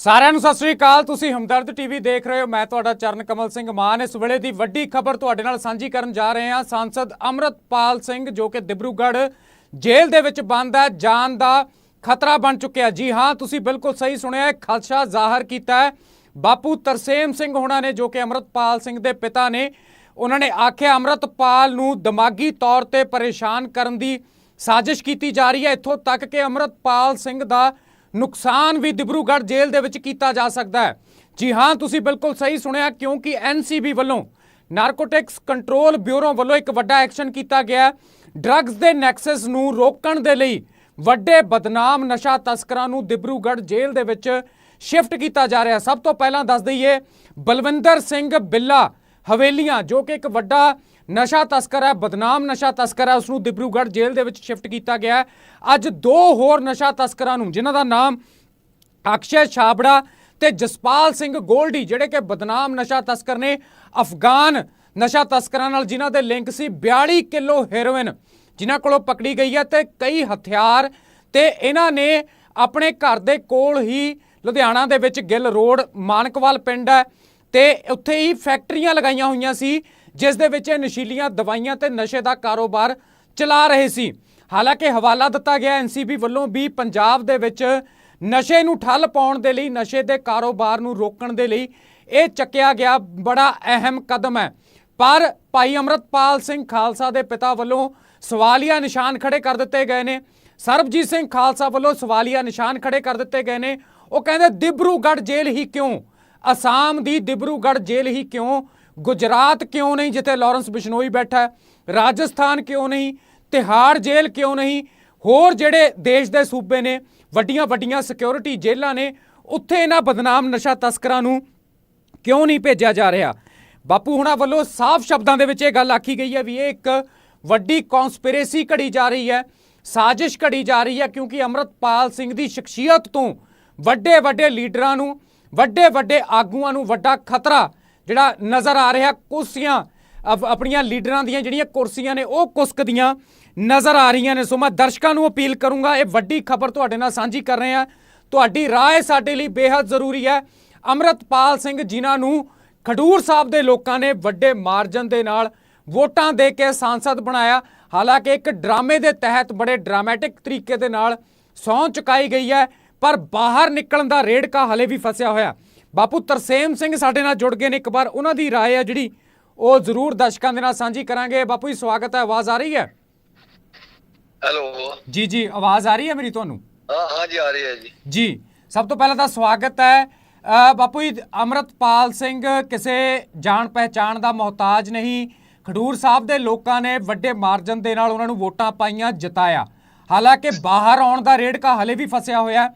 ਸਾਰਿਆਂ ਨੂੰ ਸਤਿ ਸ੍ਰੀ ਅਕਾਲ। ਤੁਸੀਂ ਹਮਦਰਦ ਟੀਵੀ ਦੇਖ ਰਹੇ ਹੋ। ਮੈਂ ਤੁਹਾਡਾ ਚਰਨ ਕਮਲ ਸਿੰਘ ਮਾਨ। ਇਸ ਵੇਲੇ ਦੀ ਵੱਡੀ ਖਬਰ ਤੁਹਾਡੇ ਨਾਲ ਸਾਂਝੀ ਕਰਨ ਜਾ ਰਹੇ ਹਾਂ। ਸਾਂਸਦ ਅਮਰਤਪਾਲ ਸਿੰਘ, ਜੋ ਕਿ ਦਿਬਰੂਗੜ੍ਹ ਜੇਲ੍ਹ ਦੇ ਵਿੱਚ ਬੰਦ ਹੈ, ਜਾਨ ਦਾ ਖਤਰਾ ਬਣ ਚੁੱਕਿਆ ਜੀ ਹਾਂ, ਤੁਸੀਂ ਬਿਲਕੁਲ ਸਹੀ ਸੁਣਿਆ ਹੈ। ਖਦਸ਼ਾ ਜ਼ਾਹਰ ਕੀਤਾ ਹੈ। ਬਾਪੂ ਤਰਸੇਮ ਸਿੰਘ ਹੋਣਾ ਨੇ, ਜੋ ਕਿ ਅਮਰਤਪਾਲ ਸਿੰਘ ਦੇ ਪਿਤਾ ਨੇ, ਉਹਨਾਂ ਨੇ ਆਖਿਆ, ਅਮਰਤਪਾਲ ਨੂੰ ਦਿਮਾਗੀ ਤੌਰ ਤੇ ਪਰੇਸ਼ਾਨ ਕਰਨ ਦੀ ਸਾਜ਼ਿਸ਼ ਕੀਤੀ ਜਾ ਰਹੀ ਹੈ। ਇੱਥੋਂ ਤੱਕ ਕਿ ਅਮਰਤਪਾਲ ਸਿੰਘ ਦਾ ਨੁਕਸਾਨ ਵੀ ਦਿਬਰੂਗੜ੍ਹ ਜੇਲ੍ਹ ਦੇ ਵਿੱਚ ਕੀਤਾ ਜਾ ਸਕਦਾ ਹੈ। ਜੀ ਹਾਂ, ਤੁਸੀਂ ਬਿਲਕੁਲ ਸਹੀ ਸੁਣਿਆ, ਕਿਉਂਕਿ ਐਨਸੀਬੀ ਵੱਲੋਂ ਨਾਰਕੋਟਿਕਸ ਕੰਟਰੋਲ ਬਿਊਰੋ ਵੱਲੋਂ ਇੱਕ ਵੱਡਾ ਐਕਸ਼ਨ ਕੀਤਾ ਗਿਆ ਹੈ। ਡਰੱਗਸ ਦੇ ਨੈਕਸਸ ਨੂੰ ਰੋਕਣ ਦੇ ਲਈ ਵੱਡੇ ਬਦਨਾਮ ਨਸ਼ਾ ਤਸਕਰਾਂ ਨੂੰ ਦਿਬਰੂਗੜ੍ਹ ਜੇਲ੍ਹ ਦੇ ਵਿੱਚ ਸ਼ਿਫਟ ਕੀਤਾ ਜਾ ਰਿਹਾ ਸਭ ਤੋਂ ਪਹਿਲਾਂ ਦੱਸ ਦਈਏ, ਬਲਵਿੰਦਰ ਸਿੰਘ ਬਿੱਲਾ ਹਵੇਲੀਆਂ, ਜੋ ਕਿ ਇੱਕ ਵੱਡਾ ਨਸ਼ਾ ਤਸਕਰ ਹੈ, ਬਦਨਾਮ ਨਸ਼ਾ ਤਸਕਰ ਹੈ ਉਸ ਨੂੰ ਦਿਬਰੂਗੜ੍ਹ ਜੇਲ੍ਹ ਦੇ ਵਿੱਚ ਸ਼ਿਫਟ ਕੀਤਾ ਗਿਆ ਅੱਜ ਦੋ ਹੋਰ ਨਸ਼ਾ ਤਸਕਰਾਂ ਨੂੰ, ਜਿਨ੍ਹਾਂ ਦਾ ਨਾਮ ਅਕਸ਼ੇ ਛਾਬੜਾ ਤੇ ਜਸਪਾਲ ਸਿੰਘ ਗੋਲਡੀ, ਜਿਹੜੇ ਕਿ ਬਦਨਾਮ ਨਸ਼ਾ ਤਸਕਰ ਨੇ, ਅਫਗਾਨ ਨਸ਼ਾ ਤਸਕਰਾਂ ਨਾਲ, ਜਿਨ੍ਹਾਂ ਦੇ ਲਿੰਕ ਸੀ 42 ਕਿਲੋ ਹੈਰੋਇਨ, ਜਿਨ੍ਹਾਂ ਕੋਲੋਂ ਪਕੜੀ ਗਈ ਹੈ ਤੇ ਕਈ ਹਥਿਆਰ ਤੇ ਇਹਨਾਂ ਨੇ ਆਪਣੇ ਘਰ ਦੇ ਕੋਲ ਹੀ ਲੁਧਿਆਣਾ ਦੇ ਵਿੱਚ ਗਿੱਲ ਰੋਡ, ਮਾਨਕਵਾਲ ਪਿੰਡ ਹੈ ਤੇ ਉੱਥੇ ਹੀ ਫੈਕਟਰੀਆਂ ਲਗਾਈਆਂ ਹੋਈਆਂ ਸੀ। ਜਿਸ ਦੇ ਵਿੱਚ ਇਹ ਨਸ਼ੀਲੀਆਂ ਦਵਾਈਆਂ ਤੇ ਨਸ਼ੇ ਦਾ ਕਾਰੋਬਾਰ ਚਲਾ ਰਹੇ ਸੀ। ਹਾਲਾਂਕਿ ਹਵਾਲਾ ਦਿੱਤਾ ਗਿਆ ਐਨਸੀਬੀ ਵੱਲੋਂ ਵੀ ਪੰਜਾਬ ਦੇ ਵਿੱਚ ਨਸ਼ੇ ਨੂੰ ਠੱਲ ਪਾਉਣ ਦੇ ਲਈ, ਨਸ਼ੇ ਦੇ ਕਾਰੋਬਾਰ ਨੂੰ ਰੋਕਣ ਦੇ ਲਈ ਇਹ ਚੱਕਿਆ ਗਿਆ ਬੜਾ ਅਹਿਮ ਕਦਮ ਹੈ। ਪਰ ਭਾਈ ਅਮਰਤਪਾਲ ਸਿੰਘ ਖਾਲਸਾ ਦੇ ਪਿਤਾ ਵੱਲੋਂ ਸਵਾਲੀਆ ਨਿਸ਼ਾਨ ਖੜੇ ਕਰ ਦਿੱਤੇ ਗਏ ਨੇ। ਸਰਬਜੀਤ ਸਿੰਘ ਖਾਲਸਾ ਵੱਲੋਂ ਸਵਾਲੀਆ ਨਿਸ਼ਾਨ ਖੜੇ ਕਰ ਦਿੱਤੇ ਗਏ ਨੇ। ਉਹ ਕਹਿੰਦੇ, ਦਿਬਰੂਗੜ੍ਹ ਜੇਲ੍ਹ ਹੀ ਕਿਉਂ? ਅਸਾਮ ਦੀ ਦਿਬਰੂਗੜ੍ਹ ਜੇਲ੍ਹ ਹੀ ਕਿਉਂ ਗੁਜਰਾਤ ਕਿਉਂ ਨਹੀਂ ਜਿੱਥੇ ਲਾਰੈਂਸ ਬਿਸ਼ਨੋਈ ਬੈਠਾ ਹੈ ਰਾਜਸਥਾਨ ਕਿਉਂ ਨਹੀਂ ਤਿਹਾੜ ਜੇਲ੍ਹ ਕਿਉਂ ਨਹੀਂ ਹੋਰ ਜਿਹੜੇ ਦੇਸ਼ ਦੇ ਸੂਬੇ ਨੇ ਵੱਡੀਆਂ ਵੱਡੀਆਂ ਸਿਕਿਉਰਿਟੀ ਜੇਲ੍ਹਾਂ ਨੇ ਉੱਥੇ ਇਹਨਾਂ ਬਦਨਾਮ ਨਸ਼ਾ ਤਸਕਰਾਂ ਨੂੰ ਕਿਉਂ ਨਹੀਂ ਭੇਜਿਆ ਜਾ ਰਿਹਾ ਬਾਪੂ ਹੁਣਾਂ ਵੱਲੋਂ ਸਾਫ਼ ਸ਼ਬਦਾਂ ਦੇ ਵਿੱਚ ਇਹ ਗੱਲ ਆਖੀ ਗਈ ਹੈ ਵੀ ਇਹ ਇੱਕ ਵੱਡੀ ਕਨਸਪੀਰੇਸੀ ਘੜੀ ਜਾ ਰਹੀ ਹੈ ਸਾਜ਼ਿਸ਼ ਘੜੀ ਜਾ ਰਹੀ ਹੈ ਕਿਉਂਕਿ ਅਮਰਤਪਾਲ ਸਿੰਘ ਦੀ ਸ਼ਖਸੀਅਤ ਤੋਂ ਵੱਡੇ ਵੱਡੇ ਲੀਡਰਾਂ ਨੂੰ ਵੱਡੇ ਵੱਡੇ ਆਗੂਆਂ ਨੂੰ ਵੱਡਾ ਖਤਰਾ ਜਿਹੜਾ ਨਜ਼ਰ ਆ ਰਿਹਾ ਕੁਰਸੀਆਂ ਅਪ- ਆਪਣੀਆਂ ਲੀਡਰਾਂ ਦੀਆਂ ਜਿਹੜੀਆਂ ਕੁਰਸੀਆਂ ਨੇ, ਉਹ ਕੁਸਕਦੀਆਂ ਨਜ਼ਰ ਆ ਰਹੀਆਂ ਨੇ। ਸੋ ਮੈਂ ਦਰਸ਼ਕਾਂ ਨੂੰ ਅਪੀਲ ਕਰੂੰਗਾ, ਇਹ ਵੱਡੀ ਖਬਰ ਤੁਹਾਡੇ ਨਾਲ ਸਾਂਝੀ ਕਰ ਰਹੇ ਹਾਂ। ਤੁਹਾਡੀ ਰਾਏ ਸਾਡੇ ਲਈ ਬੇहद ਜ਼ਰੂਰੀ ਹੈ। ਅਮਰਤਪਾਲ ਸਿੰਘ ਜਿਨ੍ਹਾਂ ਨੂੰ ਖਡੂਰ ਸਾਹਿਬ ਦੇ ਲੋਕਾਂ ਨੇ ਵੱਡੇ ਮਾਰਜਨ ਦੇ ਨਾਲ ਵੋਟਾਂ ਦੇ ਕੇ ਸੰਸਦ ਬਣਾਇਆ, ਹਾਲਾਂਕਿ ਇੱਕ ਡਰਾਮੇ ਦੇ ਤਹਿਤ ਬੜੇ ਡਰਾਮੈਟਿਕ ਤਰੀਕੇ ਦੇ ਨਾਲ ਸਹੁੰ ਚੁਕਾਈ ਗਈ ਹੈ, ਪਰ ਬਾਹਰ ਨਿਕਲਣ ਦਾ ਰੇੜਕਾ ਹਲੇ ਵੀ ਫਸਿਆ ਹੋਇਆ। ਬਾਪੂ ਤਰਸੇਮ ਸਿੰਘ ਸਾਡੇ ਨਾਲ ਜੁੜ ਗਏ ਨੇ ਇੱਕ ਵਾਰ ਉਹਨਾਂ ਦੀ ਰਾਏ ਹੈ ਜਿਹੜੀ ਉਹ ਜ਼ਰੂਰ ਦਰਸ਼ਕਾਂ ਦੇ ਨਾਲ ਸਾਂਝੀ ਕਰਾਂਗੇ। ਬਾਪੂ ਜੀ ਸਵਾਗਤ ਹੈ ਆਵਾਜ਼ ਆ ਰਹੀ ਹੈ? ਹੈਲੋ। ਜੀ ਜੀ ਆਵਾਜ਼ ਆ ਰਹੀ ਹੈ ਮੇਰੀ ਤੁਹਾਨੂੰ? ਹਾਂ ਹਾਂ ਜੀ ਆ ਰਹੀ ਹੈ ਜੀ। ਜੀ ਸਭ ਤੋਂ ਪਹਿਲਾਂ ਤਾਂ ਸਵਾਗਤ ਹੈ। ਬਾਪੂ ਜੀ ਅਮਰਤਪਾਲ ਸਿੰਘ ਕਿਸੇ ਜਾਣ ਪਹਿਚਾਣ ਦਾ ਮੁਹਤਾਜ ਨਹੀਂ। ਖਡੂਰ ਸਾਹਿਬ ਦੇ ਲੋਕਾਂ ਨੇ ਵੱਡੇ ਮਾਰਜਨ ਦੇ ਨਾਲ ਉਹਨਾਂ ਨੂੰ ਵੋਟਾਂ ਪਾਈਆਂ ਜਿਤਾਇਆ। ਹਾਲਾਂਕਿ ਬਾਹਰ ਆਉਣ ਦਾ ਰੇੜਕਾ ਹਲੇ ਵੀ ਫਸਿਆ ਹੋਇਆ। ਹੈ।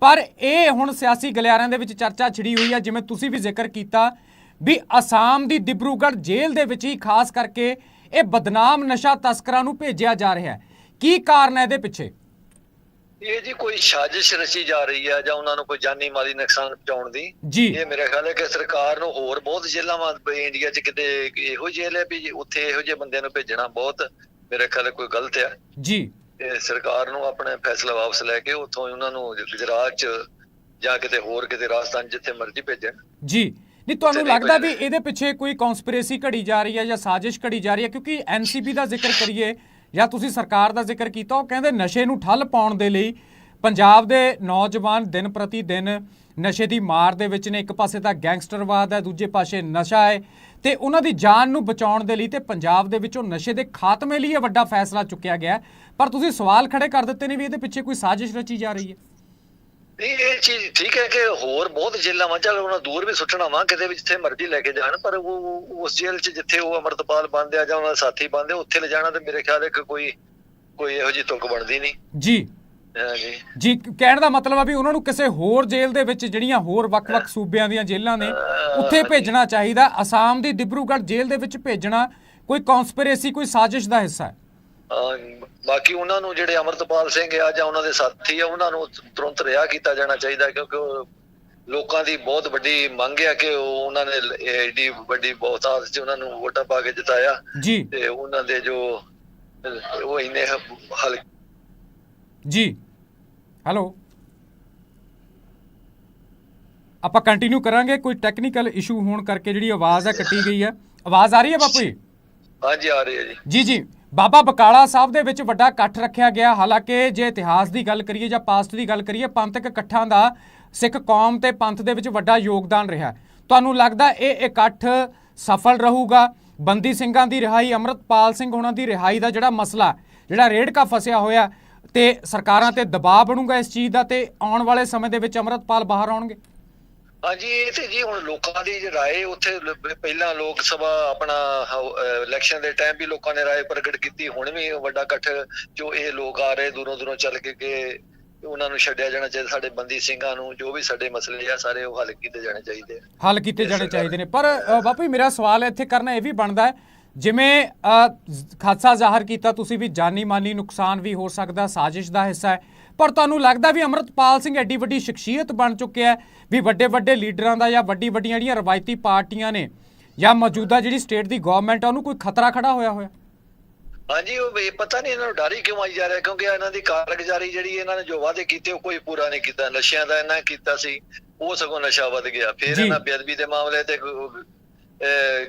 ਪਰ ਇਹ ਹੁਣ ਸਿਆਸੀ ਗਲਿਆਰਿਆਂ ਦੇ ਵਿੱਚ ਚਰਚਾ ਛਿੜੀ ਹੋਈ ਹੈ ਜਿਵੇਂ ਤੁਸੀਂ ਵੀ ਜ਼ਿਕਰ ਕੀਤਾ ਵੀ ਅਸਾਮ ਦੀ ਦਿਬਰੂਗੜ੍ਹ ਜੇਲ੍ਹ ਦੇ ਵਿੱਚ ਹੀ ਖਾਸ ਕਰਕੇ ਇਹ ਬਦਨਾਮ ਨਸ਼ਾ ਤਸਕਰਾਂ ਨੂੰ ਭੇਜਿਆ ਜਾ ਰਿਹਾ ਹੈ। ਕੀ ਕਾਰਨ ਹੈ ਇਹਦੇ ਪਿੱਛੇ? ਇਹ ਜੀ ਕੋਈ ਸਾਜ਼ਿਸ਼ ਰਚੀ ਜਾ ਰਹੀ ਹੈ ਜਾਂ ਉਹਨਾਂ ਨੂੰ ਕੋਈ ਜਾਨੀ ਮਾਲੀ ਨੁਕਸਾਨ ਪਹੁੰਚਾਉਣ ਦੀ? ਜੀ। ਇਹ ਮੇਰੇ ਖਿਆਲ ਹੈ ਕਿ ਸਰਕਾਰ ਨੂੰ ਹੋਰ ਬਹੁਤ ਜੇਲ੍ਹਾਂ ਵਾਂ ਇੰਡੀਆ 'ਚ ਕਿਤੇ ਇਹੋ ਜੇਲ੍ਹ ਹੈ ਵੀ ਉੱਥੇ ਇਹੋ ਜਿਹੇ ਬੰਦਿਆਂ ਨੂੰ ਭੇਜਣਾ ਬਹੁਤ ਮੇਰੇ ਖਿਆਲ ਕੋਈ ਗਲਤ ਹੈ। ਜੀ। ਸਰਕਾਰ ਨੂੰ ਆਪਣੇ ਫੈਸਲਾ ਵਾਪਸ ਲੈ ਕੇ ਉੱਥੋਂ ਉਹਨਾਂ ਨੂੰ ਗੁਜਰਾਤ 'ਚ ਜਾਂ ਕਿਤੇ ਹੋਰ ਕਿਤੇ ਰਾਜਸਥਾਨ ਜਿੱਥੇ ਮਰਜ਼ੀ ਭੇਜਣ। ਜੀ। ਨਹੀਂ ਤੁਹਾਨੂੰ ਲੱਗਦਾ ਵੀ। ਇਹਦੇ ਪਿੱਛੇ ਕੋਈ ਕਨਸਪੀਰੇਸੀ ਘੜੀ ਜਾ ਰਹੀ ਹੈ ਜਾਂ ਸਾਜ਼ਿਸ਼ ਘੜੀ ਜਾ ਰਹੀ ਹੈ? ਕਿਉਂਕਿ ਐਨਸੀਪੀ ਦਾ ਜ਼ਿਕਰ ਕਰੀਏ ਜਾਂ ਤੁਸੀਂ ਸਰਕਾਰ ਦਾ ਜ਼ਿਕਰ ਕੀਤਾ ਉਹ ਕਹਿੰਦੇ ਨਸ਼ੇ ਨੂੰ ਠੱਲ ਪਾਉਣ ਦੇ ਲਈ ਪੰਜਾਬ ਦੇ ਨੌਜਵਾਨ ਦਿਨ ਪ੍ਰਤੀ ਦਿਨ ਨਸ਼ੇ ਦੀ ਮਾਰ ਦੇ ਵਿੱਚ ਨੇ। ਇੱਕ ਪਾਸੇ ਤਾਂ ਗੈਂਗਸਟਰਵਾਦ ਹੈ ਦੂਜੇ ਪਾਸੇ ਨਸ਼ਾ ਹੈ। ਤੇ ਉਹਨਾਂ ਦੀ ਜਾਨ ਨੂੰ ਬਚਾਉਣ ਦੇ ਲਈ ਤੇ ਪੰਜਾਬ ਦੇ ਵਿੱਚੋਂ ਨਸ਼ੇ ਦੇ ਖਾਤਮੇ ਲਈ ਇਹ ਵੱਡਾ ਫੈਸਲਾ ਚੁੱਕਿਆ ਗਿਆ। ਪਰ ਤੁਸੀਂ ਸਵਾਲ ਖੜੇ ਕਰ ਦਿੱਤੇ ਨੇ ਵੀ ਇਹਦੇ ਪਿੱਛੇ ਕੋਈ ਸਾਜ਼ਿਸ਼ ਰਚੀ ਜਾ ਰਹੀ ਹੈ। ਨਹੀਂ ਇਹ ਚੀਜ਼ ਠੀਕ ਹੈ ਕਿ ਹੋਰ ਬਹੁਤ ਜੇਲ੍ਹਾਂ ਵਾਂ ਚੱਲ ਉਹਨਾਂ ਦੂਰ ਵੀ ਸੁੱਟਣਾ ਵਾ ਕਿਤੇ ਵੀ ਜਿੱਥੇ ਮਰਜ਼ੀ ਲੈ ਕੇ ਜਾਣ ਪਰ ਉਹ ਉਸ ਜੇਲ੍ਹ 'ਚ ਜਿੱਥੇ ਉਹ ਅਮਰਤਪਾਲ ਬੰਦੇ ਆ ਜਾਂ ਉਹਨਾਂ ਸਾਥੀ ਬੰਦੇ ਉੱਥੇ ਲੈ ਜਾਣਾ ਤੇ ਮੇਰੇ ਖਿਆਲ ਹੈ ਕਿ ਕੋਈ ਕੋਈ ਇਹੋ ਜਿਹੀ ਤੁਕ ਬਣਦੀ ਨਹੀਂ। ਜੀ। ਹਾਂਜੀ। ਜੀ ਕਹਿਣ ਦਾ ਮਤਲਬ ਆ ਵੀ ਉਹਨਾਂ ਨੂੰ ਕਿਸੇ ਹੋਰ ਜੇਲ੍ਹ ਦੇ ਵਿੱਚ ਜਿਹੜੀਆਂ ਹੋਰ ਵੱਖ-ਵੱਖ ਸੂਬਿਆਂ ਦੀਆਂ ਜੇਲ੍ਹਾਂ ਨੇ ਉੱਥੇ ਭੇਜਣਾ ਚਾਹੀਦਾ। ਅਸਾਮ ਦੀ ਦਿਬਰੂਗੜ੍ਹ ਜੇਲ੍ਹ ਦੇ ਵਿੱਚ ਭੇਜਣਾ ਕੋਈ ਕਨਸਪੀਰੇਸੀ ਕੋਈ ਸਾਜ਼ਿਸ਼ ਦਾ ਹਿੱਸਾ ਹੈ। ਬਾਕੀ ਉਹਨਾਂ ਨੂੰ ਜਿਹੜੇ ਅਮਰਤਪਾਲ ਸਿੰਘ ਆ ਜਾਂ ਉਹਨਾਂ ਦੇ ਸਾਥੀ ਆ ਉਹਨਾਂ ਨੂੰ ਤੁਰੰਤ ਰਿਹਾ ਕੀਤਾ ਜਾਣਾ ਚਾਹੀਦਾ ਕਿਉਂਕਿ ਲੋਕਾਂ ਦੀ ਬਹੁਤ ਵੱਡੀ ਮੰਗ ਹੈ ਕਿ ਉਹ ਉਹਨਾਂ ਨੇ ਏਡੀ ਵੱਡੀ ਬਹੁਤਾਤ 'ਚ ਉਹਨਾਂ ਨੂੰ ਵੋਟਾਂ ਪਾ ਕੇ ਜਿਤਾਇਆ। ਜੀ। ਤੇ ਉਹਨਾਂ ਦੇ ਜੋ ਉਹ ਇੰਨੇ ਹਲ ਜੀ। ਹੈਲੋ ਆਪਾਂ ਕੰਟੀਨਿਊ ਕਰਾਂਗੇ ਕੋਈ ਟੈਕਨੀਕਲ ਇਸ਼ੂ ਹੋਣ ਕਰਕੇ ਜਿਹੜੀ ਆਵਾਜ਼ ਹੈ ਕੱਟੀ ਗਈ ਹੈ ਆਵਾਜ਼ ਆ ਰਹੀ ਹੈ ਬਾਪੂ ਜੀ? ਹਾਂਜੀ ਆ ਰਹੇ ਆ ਜੀ। ਜੀ ਜੀ। ਬਾਬਾ ਬਕਾਲਾ ਸਾਹਿਬ ਦੇ ਵਿੱਚ ਵੱਡਾ ਇਕੱਠ ਰੱਖਿਆ ਗਿਆ। ਹਾਲਾਂਕਿ ਜੇ ਇਤਿਹਾਸ ਦੀ ਗੱਲ ਕਰੀਏ ਜਾਂ ਪਾਸਟ ਦੀ ਗੱਲ ਕਰੀਏ ਪੰਥਕ ਇਕੱਠਾਂ ਦਾ ਸਿੱਖ ਕੌਮ ਤੇ ਪੰਥ ਦੇ ਵਿੱਚ ਵੱਡਾ ਯੋਗਦਾਨ ਰਿਹਾ ਤੁਹਾਨੂੰ ਲੱਗਦਾ ਇਹ ਇਕੱਠ ਸਫਲ ਰਹੂਗਾ? ਬੰਦੀ ਸਿੰਘਾਂ ਦੀ ਰਿਹਾਈ ਅਮਰਤਪਾਲ ਸਿੰਘ ਹੋਣਾ ਦੀ ਰਿਹਾਈ ਦਾ ਜਿਹੜਾ ਮਸਲਾ ਜਿਹੜਾ ਰੇੜਕਾ ਫਸਿਆ ਹੋਇਆ ਤੇ ਸਰਕਾਰਾਂ ਤੇ ਦਬਾਅ ਬਣੂਗਾ ਇਸ ਚੀਜ਼ ਦਾ ਤੇ ਆਉਣ ਵਾਲੇ ਸਮੇਂ ਦੇ ਵਿੱਚ ਅਮਰਤਪਾਲ ਬਾਹਰ ਆਉਣਗੇ? ਹਾਂਜੀ ਇਹ ਤੇ ਜੀ ਹੁਣ ਲੋਕਾਂ ਦੀ ਜੇ ਰਾਏ ਉੱਥੇ ਪਹਿਲਾਂ ਲੋਕ ਸਭਾ ਆਪਣਾ ਇਲੈਕਸ਼ਨ ਦੇ ਟਾਈਮ ਵੀ ਲੋਕਾਂ ਨੇ ਰਾਏ ਪ੍ਰਗਟ ਕੀਤੀ ਹੁਣ ਵੀ ਵੱਡਾ ਇਕੱਠ ਜੋ ਇਹ ਲੋਕ ਆ ਰਹੇ ਦੂਰੋਂ ਦੂਰੋਂ ਚੱਲ ਕੇ ਕਿ ਉਹਨਾਂ ਨੂੰ ਛੱਡਿਆ ਜਾਣਾ ਚਾਹੀਦਾ ਸਾਡੇ ਬੰਦੀ ਸਿੰਘਾਂ ਨੂੰ ਜੋ ਵੀ ਸਾਡੇ ਮਸਲੇ ਆ ਸਾਰੇ ਉਹ ਹੱਲ ਕੀਤੇ ਜਾਣੇ ਚਾਹੀਦੇ ਹੱਲ ਕੀਤੇ ਜਾਣੇ ਚਾਹੀਦੇ ਨੇ। ਪਰ ਬਾਪੂ ਮੇਰਾ ਸਵਾਲ ਇੱਥੇ ਕਰਨਾ ਇਹ ਵੀ ਬਣਦਾ ਹੈ ਜਿਵੇਂ ਖਾਦਸਾ ਜ਼ਾਹਰ ਕੀਤਾ ਤੁਸੀਂ ਵੀ ਜਾਨੀ ਮਾਨੀ ਨੁਕਸਾਨ ਵੀ ਹੋ ਸਕਦਾ ਸਾਜ਼ਿਸ਼ ਦਾ ਹਿੱਸਾ ਹੈ। ਪਰ ਤੁਹਾਨੂੰ ਲੱਗਦਾ ਵੀ ਅਮਰਤਪਾਲ ਸਿੰਘ ਐਡੀ ਵੱਡੀ ਸ਼ਖਸੀਅਤ ਬਣ ਚੁੱਕਿਆ ਹੈ ਵੀ ਵੱਡੇ ਵੱਡੇ ਲੀਡਰਾਂ ਦਾ ਜਾਂ ਵੱਡੀ ਵੱਡੀਆਂ ਜਿਹੜੀਆਂ ਰਵਾਇਤੀ ਪਾਰਟੀਆਂ ਨੇ ਜਾਂ ਮੌਜੂਦਾ ਜਿਹੜੀ ਸਟੇਟ ਦੀ ਗਵਰਨਮੈਂਟ ਆ ਉਹਨੂੰ ਕੋਈ ਖਤਰਾ ਖੜਾ ਹੋਇਆ ਹੋਇਆ? ਹਾਂਜੀ ਉਹ ਪਤਾ ਨਹੀਂ ਇਹਨਾਂ ਨੂੰ ਡਰ ਹੀ ਕਿਉਂ ਆਈ ਜਾ ਰਿਹਾ ਕਿਉਂਕਿ ਇਹਨਾਂ ਦੀ ਕਾਰਗੁਜ਼ਾਰੀ ਜਿਹੜੀ ਇਹਨਾਂ ਨੇ ਜੋ ਵਾਅਦੇ ਕੀਤੇ ਉਹ ਕੋਈ ਪੂਰਾ ਨਹੀਂ ਕੀਤਾ। ਨਸ਼ਿਆਂ ਦਾ ਇਹਨਾਂ ਕੀਤਾ ਸੀ ਉਹ ਸਗੋਂ ਨਸ਼ਾ ਵੱਧ ਗਿਆ। ਫਿਰ। ਇਹਨਾਂ ਬੇਅਦਬੀ ਦੇ ਮਾਮਲੇ ਤੇ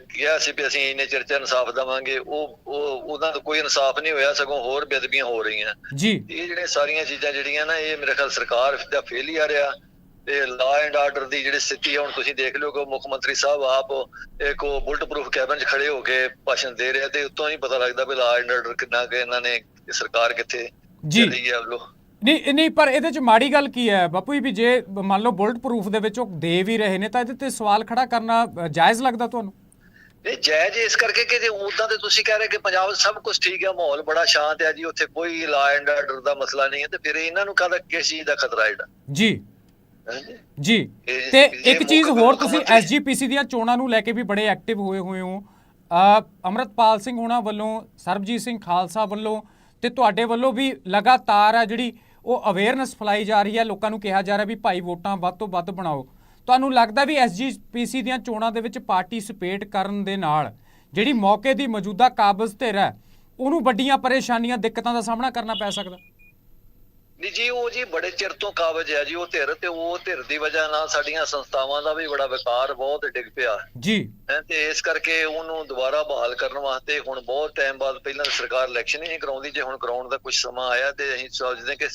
ਕਿਹਾ ਸੀ ਵੀ ਅਸੀਂ ਇੰਨੇ ਚਿਰ ਚ ਇਨਸਾਫ ਦਵਾਂਗੇ ਉਹ ਉਹ ਉਹਨਾਂ ਦਾ ਕੋਈ ਇਨਸਾਫ ਨਹੀਂ ਹੋਇਆ ਸਗੋਂ ਹੋਰ ਬੇਅਦਬੀਆਂ ਹੋ ਰਹੀਆਂ। ਜੀ। ਇਹ ਜਿਹੜੀਆਂ ਸਾਰੀਆਂ ਚੀਜ਼ਾਂ ਜਿਹੜੀਆਂ ਨਾ ਇਹ ਮੇਰੇ ਖਿਆਲ ਸਰਕਾਰ ਦਾ ਫੇਲਿਅਰ ਆ ਤੇ ਲਾ ਐਂਡ ਆਰਡਰ ਦੀ ਜਿਹੜੀ ਸਥਿਤੀ ਹੁਣ ਤੁਸੀਂ ਦੇਖ ਲਿਓ ਕਿ ਮੁੱਖ ਮੰਤਰੀ ਸਾਹਿਬ ਆਪ ਇੱਕ ਬੁਲਟ ਪ੍ਰੂਫ ਕੈਬਨ 'ਚ ਖੜੇ ਹੋ ਕੇ ਭਾਸ਼ਣ ਦੇ ਰਿਹਾ ਤੇ ਉਤੋਂ ਹੀ ਪਤਾ ਲੱਗਦਾ ਵੀ ਲਾ ਐਂਡ ਆਰਡਰ ਕਿੰਨਾ ਕਿ ਇਹਨਾਂ ਨੇ ਸਰਕਾਰ ਕਿੱਥੇ ਜੀ। ਚੱਲੀ ਆ ਲੋ ਨਹੀਂ ਨਹੀਂ ਪਰ ਇਹਦੇ ਚ ਮਾੜੀ ਗੱਲ ਕੀ ਹੈ? ਬਾਪੂ ਜੀ ਵੀ ਜੇ ਮੰਨ ਲਓ ਬੁਲਟ ਪ੍ਰੂਫ ਦੇ ਵਿੱਚ ਉਹ ਦੇ ਵੀ ਰਹੇ ਨੇ ਤਾਂ ਇਹਦੇ ਤੇ ਸਵਾਲ ਖੜਾ ਕਰਨਾ ਜਾਇਜ਼ ਲੱਗਦਾ ਤੁਹਾਨੂੰ? ਇਹ ਜਾਇਜ਼ ਇਸ ਕਰਕੇ ਕਿ ਜੇ ਉਦਾਂ ਤੇ ਤੁਸੀਂ ਕਹਿ ਰਹੇ ਕਿ ਪੰਜਾਬ ਸਭ ਕੁਝ ਠੀਕ ਹੈ ਮਾਹੌਲ ਬੜਾ ਸ਼ਾਂਤ ਹੈ ਜੀ ਉੱਥੇ ਕੋਈ ਲਾ ਐਂਡ ਆਰਡਰ ਦਾ ਮਸਲਾ ਨਹੀਂ ਹੈ ਤੇ ਫਿਰ ਇਹਨਾਂ ਨੂੰ ਕਾਹਦਾ ਕਿਸ ਚੀਜ਼ ਦਾ ਖਤਰਾ ਹੈ ਜਿਹੜਾ ਜੀ। ਜੀ ਤੇ ਇੱਕ ਚੀਜ਼ ਹੋਰ ਤੁਸੀਂ ਐਸਜੀਪੀਸੀ ਦੀਆਂ ਚੋਣਾਂ ਨੂੰ ਲੈ ਕੇ ਵੀ ਬੜੇ ਐਕਟਿਵ ਹੋਏ ਹੋਏ ਹੋ। ਅਮਰਤਪਾਲ ਸਿੰਘ ਹੋਣਾ ਵੱਲੋਂ ਸਰਬਜੀਤ ਸਿੰਘ ਖਾਲਸਾ ਵੱਲੋਂ ਤੇ ਤੁਹਾਡੇ ਵੱਲੋਂ ਵੀ ਲਗਾਤਾਰ ਆ ਜਿਹੜੀ ਉਹ ਅਵੇਅਰਨੈਸ ਫਲਾਈ ਜਾ ਰਹੀ ਹੈ, ਲੋਕਾਂ ਨੂੰ ਕਿਹਾ ਜਾ ਰਿਹਾ ਵੀ ਭਾਈ ਵੋਟਾਂ ਵੱਧ ਤੋਂ ਵੱਧ ਬਣਾਓ। ਤੁਹਾਨੂੰ ਲੱਗਦਾ ਵੀ ਐਸਜੀਪੀਸੀ ਦੀਆਂ ਚੋਣਾਂ ਦੇ ਵਿੱਚ ਪਾਰਟਿਸਿਪੇਟ ਕਰਨ ਦੇ ਨਾਲ ਜਿਹੜੀ ਮੌਕੇ ਦੀ ਮੌਜੂਦਾ ਕਾਬਜ਼ ਧਿਰ ਹੈ, ਉਹਨੂੰ ਵੱਡੀਆਂ ਪਰੇਸ਼ਾਨੀਆਂ, ਦਿੱਕਤਾਂ ਦਾ ਸਾਹਮਣਾ ਕਰਨਾ ਪੈ ਸਕਦਾ? ਨਹੀਂ ਜੀ ਉਹ ਜੀ ਬੜੇ ਚਿਰ ਤੋਂ ਕਾਬਜ ਹੈ ਜੀ ਉਹ ਧਿਰ ਤੇ ਉਹ ਧਿਰ ਦੀ ਵਜ੍ਹਾ ਨਾਲ ਸਾਡੀਆਂ ਸੰਸਥਾਵਾਂ ਦਾ ਵੀ ਬੜਾ ਵਿਕਾਰ ਬਹੁਤ ਡਿੱਗ ਪਿਆ। ਜੀ। ਤੇ ਇਸ ਕਰਕੇ ਉਹਨੂੰ ਦੁਬਾਰਾ ਬਹਾਲ ਕਰਨ ਵਾਸਤੇ ਹੁਣ ਬਹੁਤ ਟਾਈਮ ਬਾਅਦ ਪਹਿਲਾਂ ਸਰਕਾਰ ਇਲੈਕਸ਼ਨ ਹੀ ਨਹੀਂ ਕਰਾਉਂਦੀ ਜੇ ਹੁਣ ਕਰਾਉਣ ਦਾ ਕੁਝ ਸਮਾਂ ਆਇਆ ਤੇ ਅਸੀਂ ਸੋਚਦੇ ਕਿ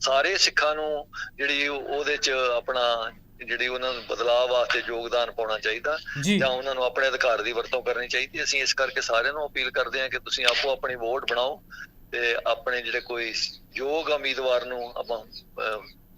ਸਾਰੇ ਸਿੱਖਾਂ ਨੂੰ ਜਿਹੜੀ ਉਹ- ਉਹਦੇ ਚ ਆਪਣਾ ਜਿਹੜੀ ਉਹਨਾਂ ਨੂੰ ਬਦਲਾਅ ਵਾਸਤੇ ਯੋਗਦਾਨ ਪਾਉਣਾ ਚਾਹੀਦਾ ਜਾਂ। ਉਹਨਾਂ ਨੂੰ ਆਪਣੇ ਅਧਿਕਾਰ ਦੀ ਵਰਤੋਂ ਕਰਨੀ ਚਾਹੀਦੀ ਅਸੀਂ ਇਸ ਕਰਕੇ ਸਾਰਿਆਂ ਨੂੰ ਅਪੀਲ ਕਰਦੇ ਹਾਂ ਕਿ ਤੁਸੀਂ ਆਪੋ ਆਪਣੀ ਵੋਟ ਬਣਾਓ। ਤੇ ਆਪਣੇ ਜਿਹੜੇ ਕੋਈ ਯੋਗ ਉਮੀਦਵਾਰ ਨੂੰ ਆਪਾਂ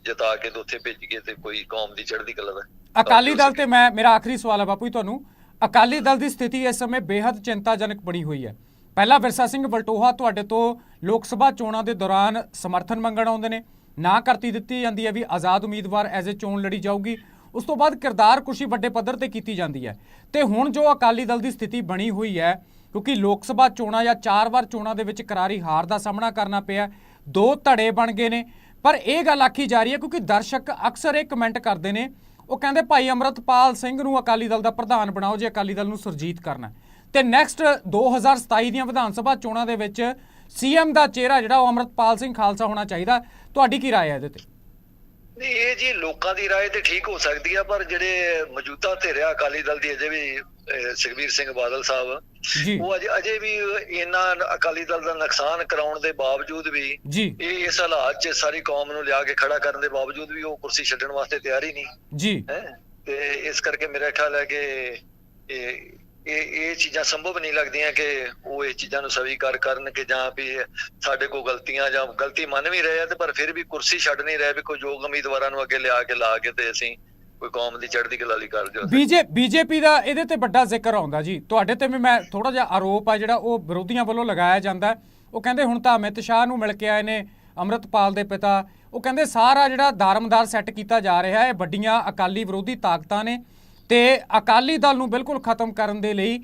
ਜਿਤਾ ਕੇ ਉੱਥੇ ਭੇਜੀਏ ਤੇ ਕੋਈ ਕੌਮ ਦੀ ਚੜ੍ਹਦੀ ਕਲਾ ਦਾ ਅਕਾਲੀ ਦਲ ਤੇ ਮੈਂ ਮੇਰਾ ਆਖਰੀ ਸਵਾਲ ਹੈ ਬਾਪੂ ਜੀ ਤੁਹਾਨੂੰ। ਅਕਾਲੀ ਦਲ ਦੀ ਸਥਿਤੀ ਇਸ ਸਮੇਂ ਬੇहद ਚਿੰਤਾਜਨਕ ਬਣੀ ਹੋਈ ਹੈ। ਪਹਿਲਾ ਵਿਰਸਾ ਸਿੰਘ ਵਲਟੋਹਾ ਤੁਹਾਡੇ ਤੋਂ ਲੋਕ ਸਭਾ ਚੋਣਾਂ ਦੇ ਦੌਰਾਨ ਸਮਰਥਨ ਮੰਗਣ ਆਉਂਦੇ ਨੇ। ਨਾ ਕਰਤੀ ਦਿੱਤੀ ਜਾਂਦੀ ਹੈ ਵੀ ਆਜ਼ਾਦ ਉਮੀਦਵਾਰ ਐਜ਼ ਅ ਚੋਣ ਲੜੀ ਜਾਊਗੀ। ਉਸ ਤੋਂ ਬਾਅਦ ਕਿਰਦਾਰ ਕੁਸ਼ੀ ਵੱਡੇ ਪੱਧਰ ਤੇ ਕੀਤੀ ਜਾਂਦੀ ਹੈ। ਤੇ ਹੁਣ ਜੋ ਅਕਾਲੀ ਦਲ ਦੀ ਸਥਿਤੀ ਬਣੀ ਹੋਈ ਹੈ ਕਿਉਂਕਿ ਲੋਕ ਸਭਾ ਚੋਣਾਂ ਜਾਂ ਚਾਰ ਵਾਰ ਚੋਣਾਂ ਦੇ ਵਿੱਚ ਕਰਾਰੀ ਹਾਰ ਦਾ ਸਾਹਮਣਾ ਕਰਨਾ ਪਿਆ ਦੋ ਧੜੇ ਬਣ ਗਏ ਨੇ ਪਰ ਇਹ ਗੱਲ ਆਖੀ ਜਾ ਰਹੀ ਹੈ ਕਿਉਂਕਿ ਦਰਸ਼ਕ ਅਕਸਰ ਇਹ ਕਮੈਂਟ ਕਰਦੇ ਨੇ ਉਹ ਕਹਿੰਦੇ ਭਾਈ ਅਮਰਤਪਾਲ ਸਿੰਘ ਨੂੰ ਅਕਾਲੀ ਦਲ ਦਾ ਪ੍ਰਧਾਨ ਬਣਾਓ ਜੇ ਅਕਾਲੀ ਦਲ ਨੂੰ ਸੁਰਜੀਤ ਕਰਨਾ ਹੈ। ਤੇ ਨੈਕਸਟ 2027 ਦੀਆਂ ਵਿਧਾਨ ਸਭਾ ਚੋਣਾਂ ਦੇ ਵਿੱਚ ਸੀਐਮ ਦਾ ਚਿਹਰਾ ਜਿਹੜਾ ਉਹ ਅਮਰਤਪਾਲ ਸਿੰਘ ਖਾਲਸਾ ਹੋਣਾ ਚਾਹੀਦਾ ਤੁਹਾਡੀ ਕੀ رائے ਹੈ ਇਹਦੇ ਤੇ ਨਹੀਂ ਇਹ ਜੀ ਲੋਕਾਂ ਦੀ رائے ਤੇ ਠੀਕ ਹੋ ਸਕਦੀ ਆ ਪਰ ਜਿਹੜੇ ਮੌਜੂਦਾ ਧਿਰਿਆ ਅਕਾਲੀ ਦਲ ਦੀ ਅਜੇ ਵੀ ਅਹ, ਸੁਖਬੀਰ ਸਿੰਘ ਬਾਦਲ ਸਾਹਿਬ ਜੀ ਉਹ ਅਜੇ ਅਜੇ ਵੀ ਇਹਨਾਂ ਅਕਾਲੀ ਦਲ ਦਾ ਨੁਕਸਾਨ ਕਰਾਉਣ ਦੇ ਬਾਵਜੂਦ ਵੀ ਜੀ ਇਹ ਇਸ ਹਾਲਾਤ 'ਚ ਸਾਰੀ ਕੌਮ ਨੂੰ ਲਿਆ ਕੇ ਖੜਾ ਕਰਨ ਦੇ ਬਾਵਜੂਦ ਵੀ ਉਹ ਕੁਰਸੀ ਛੱਡਣ ਵਾਸਤੇ ਤਿਆਰ ਹੀ ਨਹੀਂ ਜੀ ਹੈ ਤੇ ਇਸ ਕਰਕੇ ਮੇਰਾ ਖਿਆਲ ਹੈ ਕਿ ਇਹ ਇਹ ਇਹ ਚੀਜ਼ਾਂ ਸੰਭਵ ਨਹੀਂ ਲੱਗਦੀਆਂ ਕਿ ਉਹ ਇਹ ਚੀਜ਼ਾਂ ਨੂੰ ਸਵੀਕਾਰ ਕਰਨ ਕਿ ਜਾਂ ਵੀ ਸਾਡੇ ਕੋਲ ਗਲਤੀਆਂ ਜਾਂ ਗਲਤੀ ਮੰਨ ਵੀ ਰਹੇ ਆ ਤੇ ਪਰ ਫਿਰ ਵੀ ਕੁਰਸੀ ਛੱਡ ਨਹੀਂ ਰਹੇ ਵੀ ਕੋਈ ਯੋਗ ਉਮੀਦਵਾਰਾਂ ਨੂੰ ਅੱਗੇ ਲਿਆ ਕੇ, ਲਾ ਕੇ ਤੇ ਅਸੀਂ ਕੋਈ ਕੌਮ ਦੀ ਚੜ੍ਹਦੀ ਕਲਾ ਲਈ ਕਰ ਜੋ ਬੀਜੇ, ਬੀਜੇਪੀ ਦਾ ਇਹਦੇ ਤੇ ਵੱਡਾ ਜ਼ਿਕਰ ਆਉਂਦਾ ਜੀ। ਤੁਹਾਡੇ ਤੇ ਵੀ ਮੈਂ ਥੋੜਾ ਜਿਹਾ ਆਰੋਪ ਆ ਜਿਹੜਾ ਉਹ ਵਿਰੋਧੀਆਂ ਵੱਲੋਂ ਲਗਾਇਆ ਜਾਂਦਾ। ਉਹ ਕਹਿੰਦੇ ਹੁਣ ਤਾਂ ਅਮਿਤ ਸ਼ਾਹ ਨੂੰ ਮਿਲ ਕੇ ਆਏ ਨੇ, ਅਮਰਤਪਾਲ ਦੇ ਪਿਤਾ। ਉਹ ਕਹਿੰਦੇ ਸਾਰਾ ਜਿਹੜਾ ਧਾਰਮਦਾਰ ਸੈੱਟ ਕੀਤਾ ਜਾ ਰਿਹਾ ਹੈ, ਵੱਡੀਆਂ ਅਕਾਲੀ ਵਿਰੋਧੀ ਤਾਕਤਾਂ ਨੇ। ਤੇ ਅਕਾਲੀ ਦਲ ਨੂੰ ਬਿਲਕੁਲ ਖਤਮ ਕਰਨ ਦੇ ਲਈ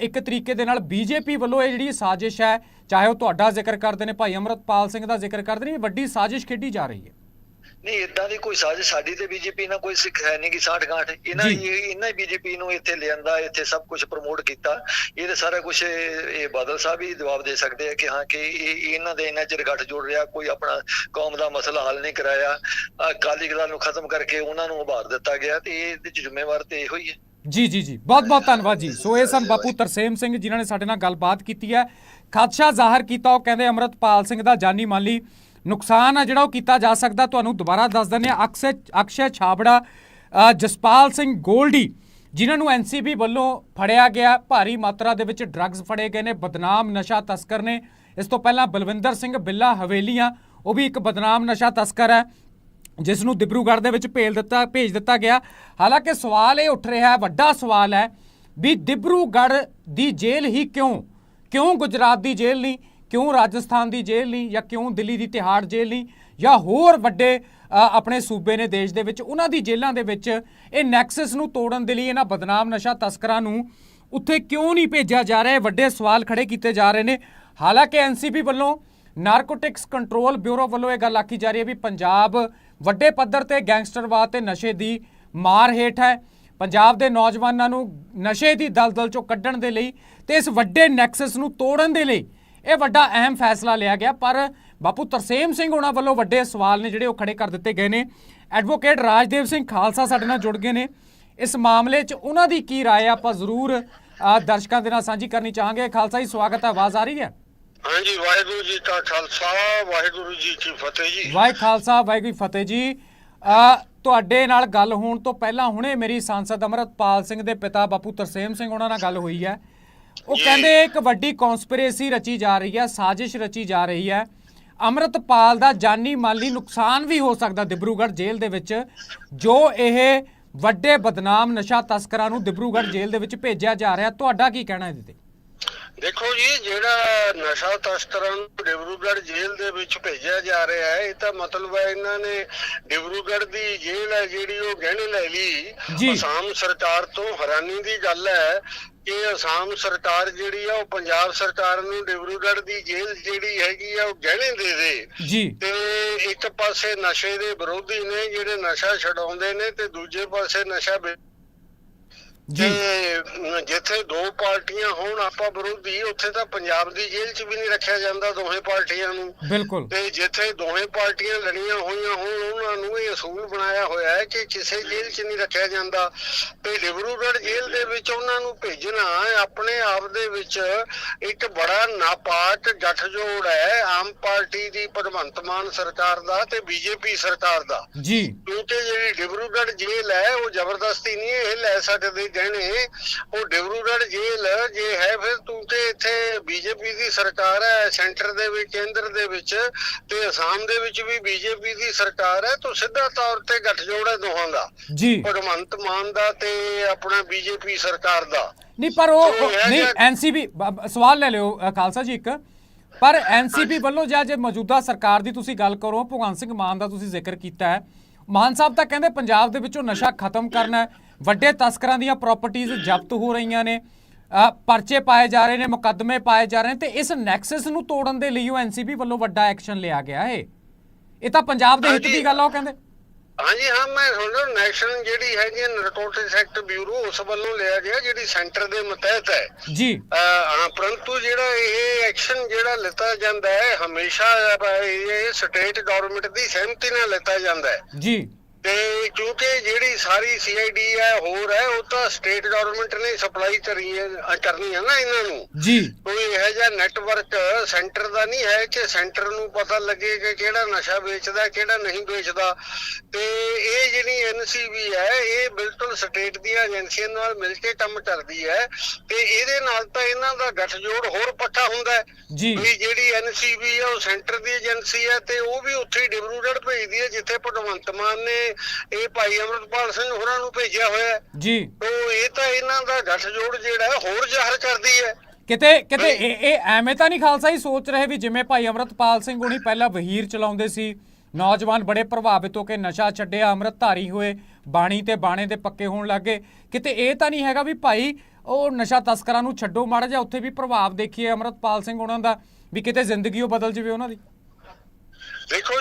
ਇੱਕ ਤਰੀਕੇ ਦੇ ਨਾਲ ਬੀਜੇਪੀ ਵੱਲੋਂ ਇਹ ਜਿਹੜੀ ਸਾਜ਼ਿਸ਼ ਹੈ, ਚਾਹੇ ਉਹ ਤੁਹਾਡਾ ਜ਼ਿਕਰ ਕਰਦੇ ਨੇ ਭਾਈ ਅਮਰਤਪਾਲ ਸਿੰਘ ਦਾ ਜ਼ਿਕਰ ਕਰਦੇ ਨੇ, ਇਹ ਵੱਡੀ ਸਾਜ਼ਿਸ਼ ਖੇਡੀ ਜਾ ਰਹੀ ਹੈ। ਨਹੀਂ ਇਦਾਂ ਦੀ ਕੋਈ ਸਾਜ਼ਿਸ਼ ਸਾਡੀ ਤੇ ਬੀਜੇਪੀ ਨਾਲ ਕੋਈ ਸਿੱਖ ਹੈ ਨਹੀਂ ਕਿ 60 ਗਾਂਠ ਇਹਨਾਂ ਇਹਨਾਂ ਹੀ ਬੀਜੇਪੀ ਨੂੰ ਇੱਥੇ ਲਿਆਂਦਾ ਇੱਥੇ ਸਭ ਕੁਝ ਪ੍ਰਮੋਟ ਕੀਤਾ। ਇਹ ਤਾਂ ਸਾਰਾ ਕੁਝ ਇਹ ਬਾਦਲ ਸਾਹਿਬ ਹੀ ਜਵਾਬ ਦੇ ਸਕਦੇ ਆ ਕਿ ਹਾਂ ਕਿ ਇਹ ਇਹਨਾਂ ਦੇ ਇਹਨਾਂ ਚਿਰ ਗੱਠ ਜੋੜ ਰਿਹਾ ਕੋਈ ਆਪਣਾ ਕੌਮ ਦਾ ਮਸਲਾ ਹੱਲ ਨਹੀਂ ਕਰਾਇਆ। ਅਕਾਲੀ ਦਲ ਨੂੰ ਖਤਮ ਕਰਕੇ ਉਹਨਾਂ ਨੂੰ ਉਭਾਰ ਦਿੱਤਾ ਗਿਆ ਤੇ ਇਹਦੇ ਚ ਜ਼ਿੰਮੇਵਾਰ ਤੇ ਇਹੋ ਹੀ ਹੈ। ਜੀ ਜੀ ਜੀ। ਬਹੁਤ ਬਹੁਤ ਧੰਨਵਾਦ ਜੀ। ਸੋ ਇਹ ਸਨ ਬਾਪੂ ਤਰਸੇਮ ਸਿੰਘ ਜਿਨ੍ਹਾਂ ਨੇ ਸਾਡੇ ਨਾਲ ਗੱਲਬਾਤ ਕੀਤੀ ਹੈ। ਖਦਸ਼ਾ ਜ਼ਾਹਰ ਕੀਤਾ ਉਹ ਕਹਿੰਦੇ ਅਮਰਤਪਾਲ ਸਿੰਘ ਦਾ ਜਾਨੀ ਮਾਲੀ ਨੁਕਸਾਨ ਆ ਜਿਹੜਾ ਉਹ ਕੀਤਾ ਜਾ ਸਕਦਾ, ਤੁਹਾਨੂੰ ਦੁਬਾਰਾ ਦੱਸ ਦਿੰਦੇ ਆ ਅਕਸ਼ੇ ਅਕਸ਼ੇ ਛਾਬੜਾ ਜਸਪਾਲ ਸਿੰਘ ਗੋਲਡੀ, ਜਿਨ੍ਹਾਂ ਨੂੰ ਐਨਸੀਬੀ ਵੱਲੋਂ ਫੜਿਆ ਗਿਆ। ਭਾਰੀ ਮਾਤਰਾ ਦੇ ਵਿੱਚ ਡਰੱਗਸ ਫੜੇ ਗਏ ਨੇ, ਬਦਨਾਮ ਨਸ਼ਾ ਤਸਕਰ ਨੇ। ਇਸ ਤੋਂ ਪਹਿਲਾਂ ਬਲਵਿੰਦਰ ਸਿੰਘ ਬਿੱਲਾ ਹਵੇਲੀਆਂ, ਉਹ ਵੀ ਇੱਕ ਬਦਨਾਮ ਨਸ਼ਾ ਤਸਕਰ ਹੈ, ਜਿਸ ਨੂੰ ਦਿਬਰੂਗੜ੍ਹ ਦੇ ਵਿੱਚ ਭੇਜ ਦਿੱਤਾ ਭੇਜ ਦਿੱਤਾ ਗਿਆ। ਹਾਲਾਂਕਿ ਸਵਾਲ ਇਹ ਉੱਠ ਰਿਹਾ ਹੈ, ਵੱਡਾ ਸਵਾਲ ਹੈ ਵੀ ਦਿਬਰੂਗੜ੍ਹ ਦੀ ਜੇਲ੍ਹ ਹੀ ਕਿਉਂ? ਕਿਉਂ ਗੁਜਰਾਤ ਦੀ ਜੇਲ੍ਹ ਨਹੀਂ? ਕਿਉਂ ਰਾਜਸਥਾਨ ਦੀ ਜੇਲ੍ਹ ਨਹੀਂ ਜਾਂ ਕਿਉਂ ਦਿੱਲੀ ਦੀ ਤਿਹਾੜ ਜੇਲ੍ਹ ਨਹੀਂ ਜਾਂ ਹੋਰ ਵੱਡੇ ਆਪਣੇ ਸੂਬੇ ਨੇ ਦੇਸ਼ ਦੇ ਵਿੱਚ ਉਹਨਾਂ ਦੀ ਜੇਲ੍ਹਾਂ ਦੇ ਵਿੱਚ ਇਹ ਨੈਕਸਸ ਨੂੰ ਤੋੜਨ ਦੇ ਲਈ ਇਹਨਾਂ ਬਦਨਾਮ ਨਸ਼ਾ ਤਸਕਰਾਂ ਨੂੰ ਉੱਥੇ ਕਿਉਂ ਨਹੀਂ ਭੇਜਿਆ ਜਾ ਰਿਹਾ? ਵੱਡੇ ਸਵਾਲ ਖੜੇ ਕੀਤੇ ਜਾ ਰਹੇ ਨੇ। ਹਾਲਾਂਕਿ ਐਨਸੀਬੀ ਵੱਲੋਂ ਨਾਰਕੋਟਿਕਸ ਕੰਟਰੋਲ ਬਿਊਰੋ ਵੱਲੋਂ ਇਹ ਗੱਲ ਆਖੀ ਜਾ ਰਹੀ ਹੈ ਵੀ ਪੰਜਾਬ ਵੱਡੇ ਪੱਧਰ ਤੇ ਗੈਂਗਸਟਰਵਾਦ ਤੇ ਨਸ਼ੇ ਦੀ ਮਾਰ ਹੇਠ ਹੈ। ਪੰਜਾਬ ਦੇ ਨੌਜਵਾਨਾਂ ਨੂੰ ਨਸ਼ੇ ਦੀ ਦਲਦਲ ਚੋਂ ਕੱਢਣ ਦੇ ਲਈ ਤੇ ਇਸ ਵੱਡੇ ਨੈਕਸਸ ਨੂੰ ਤੋੜਨ ਦੇ ਲਈ ਇਹ ਵੱਡਾ ਅਹਿਮ ਫੈਸਲਾ ਲਿਆ ਗਿਆ ਪਰ ਬਾਪੂ ਤਰਸੇਮ ਸਿੰਘ ਉਹਨਾਂ ਵੱਲੋਂ ਵੱਡੇ ਸਵਾਲ ਨੇ ਜਿਹੜੇ ਉਹ ਖੜੇ ਕਰ ਦਿੱਤੇ ਗਏ ਨੇ। ਐਡਵੋਕੇਟ ਰਾਜਦੇਵ ਸਿੰਘ ਖਾਲਸਾ ਸਾਡੇ ਨਾਲ ਜੁੜ ਗਏ ਨੇ। ਇਸ ਮਾਮਲੇ 'ਚ ਉਹਨਾਂ ਦੀ ਕੀ ਰਾਏ ਆ ਆਪਾਂ ਜ਼ਰੂਰ ਦਰਸ਼ਕਾਂ ਦੇ ਨਾਲ ਸਾਂਝੀ ਕਰਨੀ ਚਾਹਾਂਗੇ। ਖਾਲਸਾ ਜੀ ਸਵਾਗਤ ਹੈ ਆਵਾਜ਼ ਆ ਰਹੀ ਹੈ? ਹਾਂਜੀ ਵਾਹਿਗੁਰੂ ਜੀ ਕਾ ਖਾਲਸਾ ਵਾਹਿਗੁਰੂ ਜੀ ਕੀ ਫਤਿਹ ਜੀ। ਵਾਹਿ ਖਾਲਸਾ ਵਾਹਿਗੁਰੂ ਜੀ ਫਤਿਹ ਜੀ। ਤੁਹਾਡੇ ਨਾਲ ਗੱਲ ਹੋਣ ਤੋਂ ਪਹਿਲਾਂ ਹੁਣੇ ਮੇਰੀ ਸੰਸਦ ਅਮਰਤਪਾਲ ਸਿੰਘ ਦੇ ਪਿਤਾ ਬਾਪੂ ਤਰਸੇਮ ਸਿੰਘ ਉਹਨਾਂ ਨਾਲ ਗੱਲ ਹੋਈ ਹੈ। ਉਹ। ਕਹਿੰਦੇ ਇੱਕ ਵੱਡੀ ਕਨਸਪੀਰੇਸੀ ਰਚੀ ਜਾ ਰਹੀ ਹੈ ਸਾਜ਼ਿਸ਼ ਰਚੀ ਜਾ ਰਹੀ ਹੈ ਅਮਰਤਪਾਲ ਦਾ ਜਾਨੀ ਮਾਲੀ ਨੁਕਸਾਨ ਵੀ ਹੋ ਸਕਦਾ ਦਿਬਰੂਗੜ੍ਹ ਜੇਲ੍ਹ ਦੇ ਵਿੱਚ ਜੋ ਇਹ ਵੱਡੇ ਬਦਨਾਮ ਨਸ਼ਾ ਤਸਕਰਾਂ ਨੂੰ ਦਿਬਰੂਗੜ੍ਹ ਜੇਲ੍ਹ ਦੇ ਵਿੱਚ ਭੇਜਿਆ ਜਾ ਰਿਹਾ ਤੁਹਾਡਾ ਕੀ ਕਹਿਣਾ ਇਹਦੇ ਤੇ ਦੇਖੋ ਜੀ ਜਿਹੜਾ ਨਸ਼ਾ ਤਸਕਰਾਂ ਨੂੰ ਡਿਬਰੂਗੜ੍ਹ ਜੇਲ੍ਹ ਦੇ ਵਿੱਚ ਭੇਜਿਆ ਜਾ ਰਿਹਾ ਹੈ ਇਹ ਤਾਂ ਮਤਲਬ ਹੈ ਇਹਨਾਂ ਨੇ ਡਿਬਰੂਗੜ੍ਹ ਦੀ ਜੇਲ੍ਹ ਹੈ ਜਿਹੜੀ ਉਹ ਗਹਿਣੇ ਲੈ ਲਈ। ਅਸਾਮ ਸਰਕਾਰ ਤੋਂ ਹੈਰਾਨੀ ਦੀ ਗੱਲ ਹੈ ਕਿ ਅਸਾਮ ਸਰਕਾਰ ਜਿਹੜੀ ਆ ਉਹ ਪੰਜਾਬ ਸਰਕਾਰ ਨੂੰ ਡਿਬਰੂਗੜ੍ਹ ਦੀ ਜੇਲ੍ਹ ਜਿਹੜੀ ਹੈਗੀ ਆ ਉਹ ਗਹਿਣੇ ਦੇ ਦੇ। ਤੇ ਇੱਕ ਪਾਸੇ ਨਸ਼ੇ ਦੇ ਵਿਰੋਧੀ ਨੇ ਜਿਹੜੇ ਨਸ਼ਾ ਛਡਾਉਂਦੇ ਨੇ ਤੇ ਦੂਜੇ ਪਾਸੇ ਨਸ਼ਾ ਤੇ ਜਿੱਥੇ ਦੋ ਪਾਰਟੀਆਂ ਹੋਣ ਆਪਾਂ ਵਿਰੋਧੀ ਉੱਥੇ ਤਾਂ ਪੰਜਾਬ ਦੀ ਜੇਲ੍ਹ 'ਚ ਵੀ ਨਹੀਂ ਰੱਖਿਆ ਜਾਂਦਾ ਦੋਹੇ ਪਾਰਟੀਆਂ ਨੂੰ। ਬਿਲਕੁਲ। ਤੇ ਜਿੱਥੇ ਦੋਵੇਂ ਪਾਰਟੀਆਂ ਲੜੀਆਂ ਹੋਈਆਂ ਹੋਣ ਉਹਨਾਂ ਨੂੰ ਇਹ ਅਸੂਲ ਬਣਾਇਆ ਹੋਇਆ ਹੈ ਕਿ ਕਿਸੇ ਜੇਲ੍ਹ 'ਚ ਨਹੀਂ ਰੱਖਿਆ ਜਾਂਦਾ। ਤੇ ਡਿਬਰੂਗੜ੍ਹ ਜੇਲ੍ਹ ਦੇ ਵਿੱਚ ਉਹਨਾਂ ਨੂੰ ਭੇਜਣਾ ਆਪਣੇ ਆਪ ਦੇ ਵਿੱਚ ਇੱਕ ਬੜਾ ਨਾਪਾਕ ਗੱਠਜੋੜ ਹੈ ਆਮ ਪਾਰਟੀ ਦੀ ਭਗਵੰਤ ਮਾਨ ਸਰਕਾਰ ਦਾ ਤੇ ਬੀਜੇਪੀ ਸਰਕਾਰ ਦਾ। ਜੀ। ਕਿਉਂਕਿ ਜਿਹੜੀ ਡਿਬਰੂਗੜ੍ਹ ਜੇਲ੍ਹ ਹੈ ਉਹ ਜ਼ਬਰਦਸਤੀ ਨਹੀਂ ਇਹ ਲੈ ਸਕਦੇ ਗਹਿਣੇ ਉਹ ਡਿਬਰੂਗੜ੍ਹ ਜੇਲ੍ਹ ਜੇ ਹੈ ਫਿਰ ਕਿਉਂਕਿ ਇੱਥੇ ਬੀਜੇਪੀ ਦੀ ਸਰਕਾਰ ਹੈ ਸੈਂਟਰ ਦੇ ਵਿੱਚ ਕੇਂਦਰ ਦੇ ਵਿੱਚ ਤੇ ਅਸਾਮ ਦੇ ਵਿੱਚ ਵੀ ਬੀਜੇਪੀ ਦੀ ਸਰਕਾਰ ਹੈ ਤਾਂ ਸਿੱਧਾ ਤੌਰ ਤੇ ਗੱਠਜੋੜ ਹੈ ਦੋਹਾਂ ਦਾ। ਜੀ। ਭਗਵੰਤ ਮਾਨ ਦਾ ਤੇ ਆਪਣਾ ਬੀਜੇਪੀ ਸਰਕਾਰ ਦਾ। ਨਹੀਂ ਪਰ ਉਹ ਤੇ ਨਹੀਂ ਐਨਸੀਬੀ ਸਵਾਲ ਲੈ ਲਿਓ ਖਾਲਸਾ ਜੀ ਇੱਕ। ਪਰ ਐਨਸੀਬੀ ਵੱਲੋਂ ਜਾਂ ਜੇ ਮੌਜੂਦਾ ਸਰਕਾਰ ਦੀ ਤੁਸੀਂ ਗੱਲ ਕਰੋ ਭਗਵੰਤ ਸਿੰਘ ਮਾਨ ਦਾ ਤੁਸੀਂ ਜ਼ਿਕਰ ਕੀਤਾ ਹੈ। ਮਾਨ ਸਾਹਿਬ ਤਾਂ ਕਹਿੰਦੇ ਪੰਜਾਬ ਦੇ ਵਿੱਚੋਂ ਨਸ਼ਾ ਖਤਮ ਕਰਨਾ ਹੈ। ਵੱਡੇ ਤਸਕਰਾਂ ਦੀਆਂ ਪ੍ਰਾਪਰਟੀਆਂ ਜ਼ਬਤ ਹੋ ਰਹੀਆਂ ਨੇ ਪਰਚੇ ਪਾਏ ਜਾ ਰਹੇ ਨੇ ਮੁਕੱਦਮੇ ਪਾਏ ਜਾ ਰਹੇ ਨੇ ਤੇ ਇਸ ਨੈਕਸਸ ਨੂੰ ਤੋੜਨ ਦੇ ਲਈ ਉਹ ਐਨਸੀਬੀ ਵੱਲੋਂ ਵੱਡਾ ਐਕਸ਼ਨ ਲਿਆ ਗਿਆ ਹੈ ਇਹ ਤਾਂ ਪੰਜਾਬ ਦੇ ਹਿੱਤ ਦੀ ਗੱਲ ਆ ਉਹ ਕਹਿੰਦੇ। ਹਾਂਜੀ ਹਾਂ ਮੈਂ ਸੁਣਦਾ ਨੈਸ਼ਨਲ ਜਿਹੜੀ ਹੈਗੀ ਨਰਕੋਟਿਕਸ ਐਕਟ ਬਿਊਰੋ ਉਸ ਵੱਲੋਂ ਲਿਆ ਗਿਆ ਜਿਹੜੀ ਸੈਂਟਰ ਦੇ ਮਤਹਿਤ ਹੈ। ਜੀ। ਹਾਂ ਪਰੰਤੂ ਜਿਹੜਾ ਇਹ ਐਕਸ਼ਨ ਜਿਹੜਾ ਲਿੱਤਾ ਜਾਂਦਾ ਹੈ ਹਮੇਸ਼ਾ ਇਹ ਸਟੇਟ ਗਵਰਨਮੈਂਟ ਦੀ ਸਹਿਮਤੀ ਨਾਲ ਲਿੱਤਾ ਜਾਂਦਾ ਹੈ। ਜੀ। ਤੇ ਕਿਉਂਕਿ ਜਿਹੜੀ ਸਾਰੀ ਸੀਆਈਡੀ ਹੈ ਹੋਰ ਹੈ ਉਹ ਤਾਂ ਸਟੇਟ ਗਵਰਨਮੈਂਟ ਨੇ ਸਪਲਾਈ ਕਰੀ ਹੈ ਕਰਨੀ ਹੈ ਨਾ ਇਹਨਾਂ ਨੂੰ। ਜੀ। ਕੋਈ ਇਹੋ ਜਿਹਾ ਨੈਟਵਰਕ ਸੈਂਟਰ ਦਾ ਨਹੀਂ ਹੈ ਕਿ ਸੈਂਟਰ ਨੂੰ ਪਤਾ ਲੱਗੇ ਕਿ ਕਿਹੜਾ ਨਸ਼ਾ ਵੇਚਦਾ ਕਿਹੜਾ ਨਹੀਂ ਵੇਚਦਾ। ਤੇ ਇਹ ਜਿਹੜੀ ਐਨਸੀਬੀ ਹੈ ਇਹ ਬਿਲਕੁਲ ਸਟੇਟ ਦੀਆਂ ਏਜੰਸੀਆਂ ਨਾਲ ਮਿਲ ਕੇ ਕੰਮ ਕਰਦੀ ਹੈ। ਤੇ ਇਹਦੇ ਨਾਲ ਤਾਂ ਇਹਨਾਂ ਦਾ ਗੱਠਜੋੜ ਹੋਰ ਪੱਕਾ ਹੁੰਦਾ ਹੈ। ਜੀ। ਵੀ ਜਿਹੜੀ ਐਨਸੀਬੀ ਹੈ ਉਹ ਸੈਂਟਰ ਦੀ ਏਜੰਸੀ ਹੈ ਤੇ ਉਹ ਵੀ ਉੱਥੇ ਹੀ ਡਿਬਰੂਗੜ੍ਹ ਭੇਜਦੀ ਹੈ ਜਿੱਥੇ ਭਗਵੰਤ ਮਾਨ ਨੇ ਇਹ ਭਾਈ ਅਮਰਪਾਲ ਸਿੰਘ ਹੋਰਾਂ ਨੂੰ ਭੇਜਿਆ ਹੋਇਆ ਹੈ। ਜੀ। ਤੋ ਇਹ ਤਾਂ ਇਹਨਾਂ ਦਾ ਗੱਠਜੋੜ ਜਿਹੜਾ ਹੋਰ ਜ਼ਾਹਰ ਕਰਦੀ ਹੈ। ਕਿਤੇ ਕਿਤੇ ਇਹ ਇਹ ਐਵੇਂ ਤਾਂ ਨਹੀਂ ਖਾਲਸਾ ਹੀ ਸੋਚ ਰਹੇ ਵੀ ਜਿਵੇਂ ਭਾਈ ਅਮਰਤਪਾਲ ਸਿੰਘ ਹੁਣੀ ਪਹਿਲਾਂ ਵਹੀਰ ਚਲਾਉਂਦੇ ਸੀ ਨੌਜਵਾਨ ਬੜੇ ਪ੍ਰਭਾਵਿਤ ਹੋ ਕੇ ਨਸ਼ਾ ਛੱਡਿਆ ਅੰਮ੍ਰਿਤਧਾਰੀ ਹੋਏ ਬਾਣੀ ਤੇ ਬਾਣੇ ਦੇ ਪੱਕੇ ਹੋਣ ਲੱਗੇ ਕਿਤੇ ਇਹ ਤਾਂ ਨਹੀਂ ਹੈਗਾ ਵੀ ਭਾਈ ਉਹ ਨਸ਼ਾ ਤਸਕਰਾਂ ਨੂੰ ਛੱਡੋ ਮਾੜਾ ਜਿਹਾ ਉੱਥੇ ਵੀ ਪ੍ਰਭਾਵ ਦੇਖੀਏ ਅਮਰਤਪਾਲ ਸਿੰਘ ਉਹਨਾਂ ਦਾ ਵੀ ਕਿਤੇ ਜ਼ਿੰਦਗੀ ਉਹ ਬਦਲ ਜਵੇ ਉਹਨਾਂ ਦੀ। ਦੇਖੋ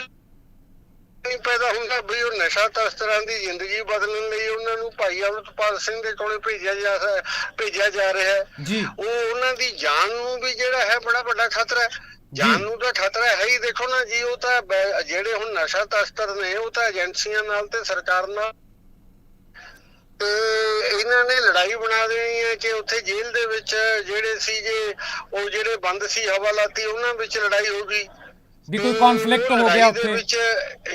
ਨਹੀਂ ਪੈਦਾ ਹੁੰਦਾ ਵੀ ਉਹ ਨਸ਼ਾ ਤਸਕਰਾਂ ਦੀ ਜ਼ਿੰਦਗੀ ਬਦਲਣ ਲਈ ਉਹਨਾਂ ਨੂੰ ਭਾਈ ਅਮਰਪਾਲ ਸਿੰਘ ਦੇ ਕੋਲੇ ਭੇਜਿਆ ਜਾ ਭੇਜਿਆ ਜਾ ਰਿਹਾ ਹੈ। ਜੀ। ਉਹ ਉਹਨਾਂ ਦੀ ਜਾਨ ਨੂੰ ਵੀ ਜਿਹੜਾ ਹੈ ਬੜਾ ਵੱਡਾ ਖਤਰਾ ਹੈ। ਜਾਨ ਨੂੰ ਤਾਂ ਖਤਰਾ ਹੈ ਹੀ ਦੇਖੋ ਨਾ ਜੀ ਉਹ ਤਾਂ ਜਿਹੜੇ ਹੁਣ ਨਸ਼ਾ ਤਸਕਰ ਨੇ ਉਹ ਤਾਂ ਏਜੰਸੀਆਂ ਨਾਲ ਤੇ ਸਰਕਾਰ ਨਾਲ ਤੇ ਇਹਨਾਂ ਨੇ ਲੜਾਈ ਬਣਾ ਦੇਣੀ ਹੈ ਕਿ ਉੱਥੇ ਜੇਲ੍ਹ ਦੇ ਵਿੱਚ ਜਿਹੜੇ ਸੀ ਜੇ ਉਹ ਜਿਹੜੇ ਬੰਦ ਸੀ ਹਵਾਲਾਤੀ ਉਹਨਾਂ ਵਿੱਚ ਲੜਾਈ ਹੋ ਗਈ। ਵੀ ਕੋਈ ਤੇ ਕਨਫਲਿਕਟ ਹੋ ਗਿਆ ਉੱਥੇ?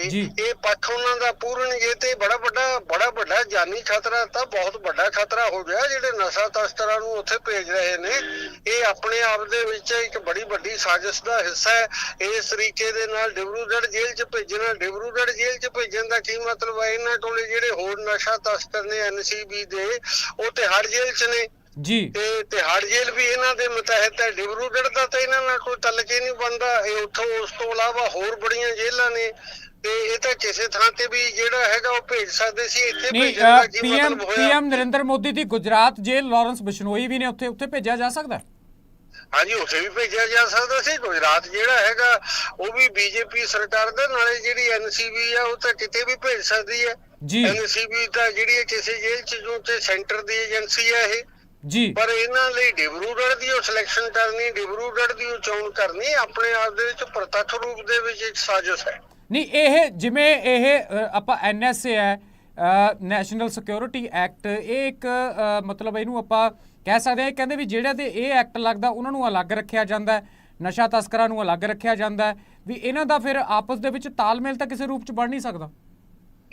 ਜੀ। ਇਹ ਪੱਖ ਉਹਨਾਂ ਦਾ ਪੂਰਨਗੇ ਤੇ ਬੜਾ ਵੱਡਾ ਬੜਾ ਵੱਡਾ ਜਾਨੀ ਖਤਰਾ ਤਾਂ ਬਹੁਤ ਵੱਡਾ ਖਤਰਾ ਹੋ ਗਿਆ ਜਿਹੜੇ ਨਸ਼ਾ ਤਸਕਰਾਂ ਨੂੰ ਉੱਥੇ ਭੇਜ ਰਹੇ ਨੇ। ਇਹ ਆਪਣੇ ਆਪ ਦੇ ਵਿੱਚ ਇੱਕ ਬੜੀ ਵੱਡੀ ਸਾਜ਼ਿਸ਼ ਦਾ ਹਿੱਸਾ ਹੈ। ਇਸ ਤਰੀਕੇ ਦੇ ਨਾਲ ਡਿਬਰੂਗੜ੍ਹ ਜੇਲ੍ਹ 'ਚ ਭੇਜਣਾ ਡਿਬਰੂਗੜ੍ਹ ਜੇਲ੍ਹ 'ਚ ਭੇਜਣ ਦਾ ਕੀ ਮਤਲਬ ਹੈ? ਇਹਨਾਂ ਕੋਲੇ ਜਿਹੜੇ ਹੋਰ ਨਸ਼ਾ ਤਸਕਰ ਨੇ ਐਨਸੀਬੀ ਦੇ ਉਹ ਤਿਹਾੜ ਜੇਲ੍ਹ 'ਚ ਨੇ। ਜੀ। ਤੇ ਤਿਹਾੜ ਜੇਲ੍ਹ ਵੀ ਇਹਨਾਂ ਦੇ ਮਤਹਿਤ ਹੈ ਡਿਬਰੂਗੜ੍ਹ ਦਾ ਤਾਂ ਇਹਨਾਂ ਨਾਲ ਕੋਈ ਤਲਕ ਹੀ ਨਹੀਂ ਬਣਦਾ ਇਹ ਉੱਥੋਂ ਉਸ ਤੋਂ ਇਲਾਵਾ ਹੋਰ ਬੜੀਆਂ ਜੇਲ੍ਹਾਂ ਨੇ ਤੇ ਇਹ ਤਾਂ ਕਿਸੇ ਥਾਂ ਤੇ ਵੀ ਜਿਹੜਾ ਹੈਗਾ ਉਹ ਭੇਜ ਸਕਦੇ ਸੀ ਇੱਥੇ ਭੇਜਣ ਦਾ ਕੀ ਮਤਲਬ ਹੋਇਆ? ਪੀਐਮ ਨਰਿੰਦਰ ਮੋਦੀ ਦੀ ਗੁਜਰਾਤ ਜੇਲ੍ਹ ਲਾਰੈਂਸ ਬਿਸ਼ਨੋਈ ਵੀ ਨੇ ਉੱਥੇ ਉੱਥੇ ਭੇਜਿਆ ਜਾ ਸਕਦਾ? ਹਾਂਜੀ ਉੱਥੇ ਵੀ ਭੇਜਿਆ ਜਾ ਸਕਦਾ ਸੀ ਗੁਜਰਾਤ ਜਿਹੜਾ ਹੈਗਾ ਉਹ ਵੀ ਬੀਜੇਪੀ ਸਰਕਾਰ ਦੇ ਨਾਲੇ ਜਿਹੜੀ ਐਨਸੀਬੀ ਆ ਉਹ ਤਾਂ ਕਿਤੇ ਵੀ ਭੇਜ ਸਕਦੀ ਹੈ। ਜੀ। ਐਨਸੀਬੀ ਤਾਂ ਜਿਹੜੀ ਕਿਸੇ ਜੇਲ੍ਹ ਚ ਜੋ ਤੇ ਸੈਂਟਰ ਦੀ ਏਜੰਸੀ ਹੈ ਇਹ। ਜੀ। ਪਰ ਇਹਨਾਂ ਲਈ ਡਿਬਰੂਗੜ੍ਹ ਦੀ ਉਹ ਸਿਲੈਕਸ਼ਨ ਕਰਨੀ ਡਿਬਰੂਗੜ੍ਹ ਦੀ ਉਹ ਚੋਣ ਕਰਨੀ ਆਪਣੇ ਆਪ ਦੇ ਵਿੱਚ ਪ੍ਰਤੱਖ ਰੂਪ ਦੇ ਵਿੱਚ ਇੱਕ ਸਾਜ਼ਿਸ਼ ਹੈ। ਨਹੀਂ ਇਹ ਜਿਵੇਂ ਇਹ ਆਪਾਂ ਐਨਐਸਏ ਹੈ ਨੈਸ਼ਨਲ ਸਿਕਿਉਰਿਟੀ ਐਕਟ ਇਹ ਇੱਕ ਮਤਲਬ ਇਹਨੂੰ ਆਪਾਂ ਕਹਿ ਸਕਦੇ ਹਾਂ ਇਹ ਕਹਿੰਦੇ ਵੀ ਜਿਹੜਾ ਤੇ ਇਹ ਐਕਟ ਲੱਗਦਾ ਉਹਨਾਂ ਨੂੰ ਅਲੱਗ ਰੱਖਿਆ ਜਾਂਦਾ ਹੈ ਨਸ਼ਾ ਤਸਕਰਾਂ ਨੂੰ ਅਲੱਗ ਰੱਖਿਆ ਜਾਂਦਾ ਹੈ ਵੀ ਇਹਨਾਂ ਦਾ ਫਿਰ ਆਪਸ ਦੇ ਵਿੱਚ ਤਾਲਮੇਲ ਤਾਂ ਕਿਸੇ ਰੂਪ ਚ ਬਣ ਨਹੀਂ ਸਕਦਾ।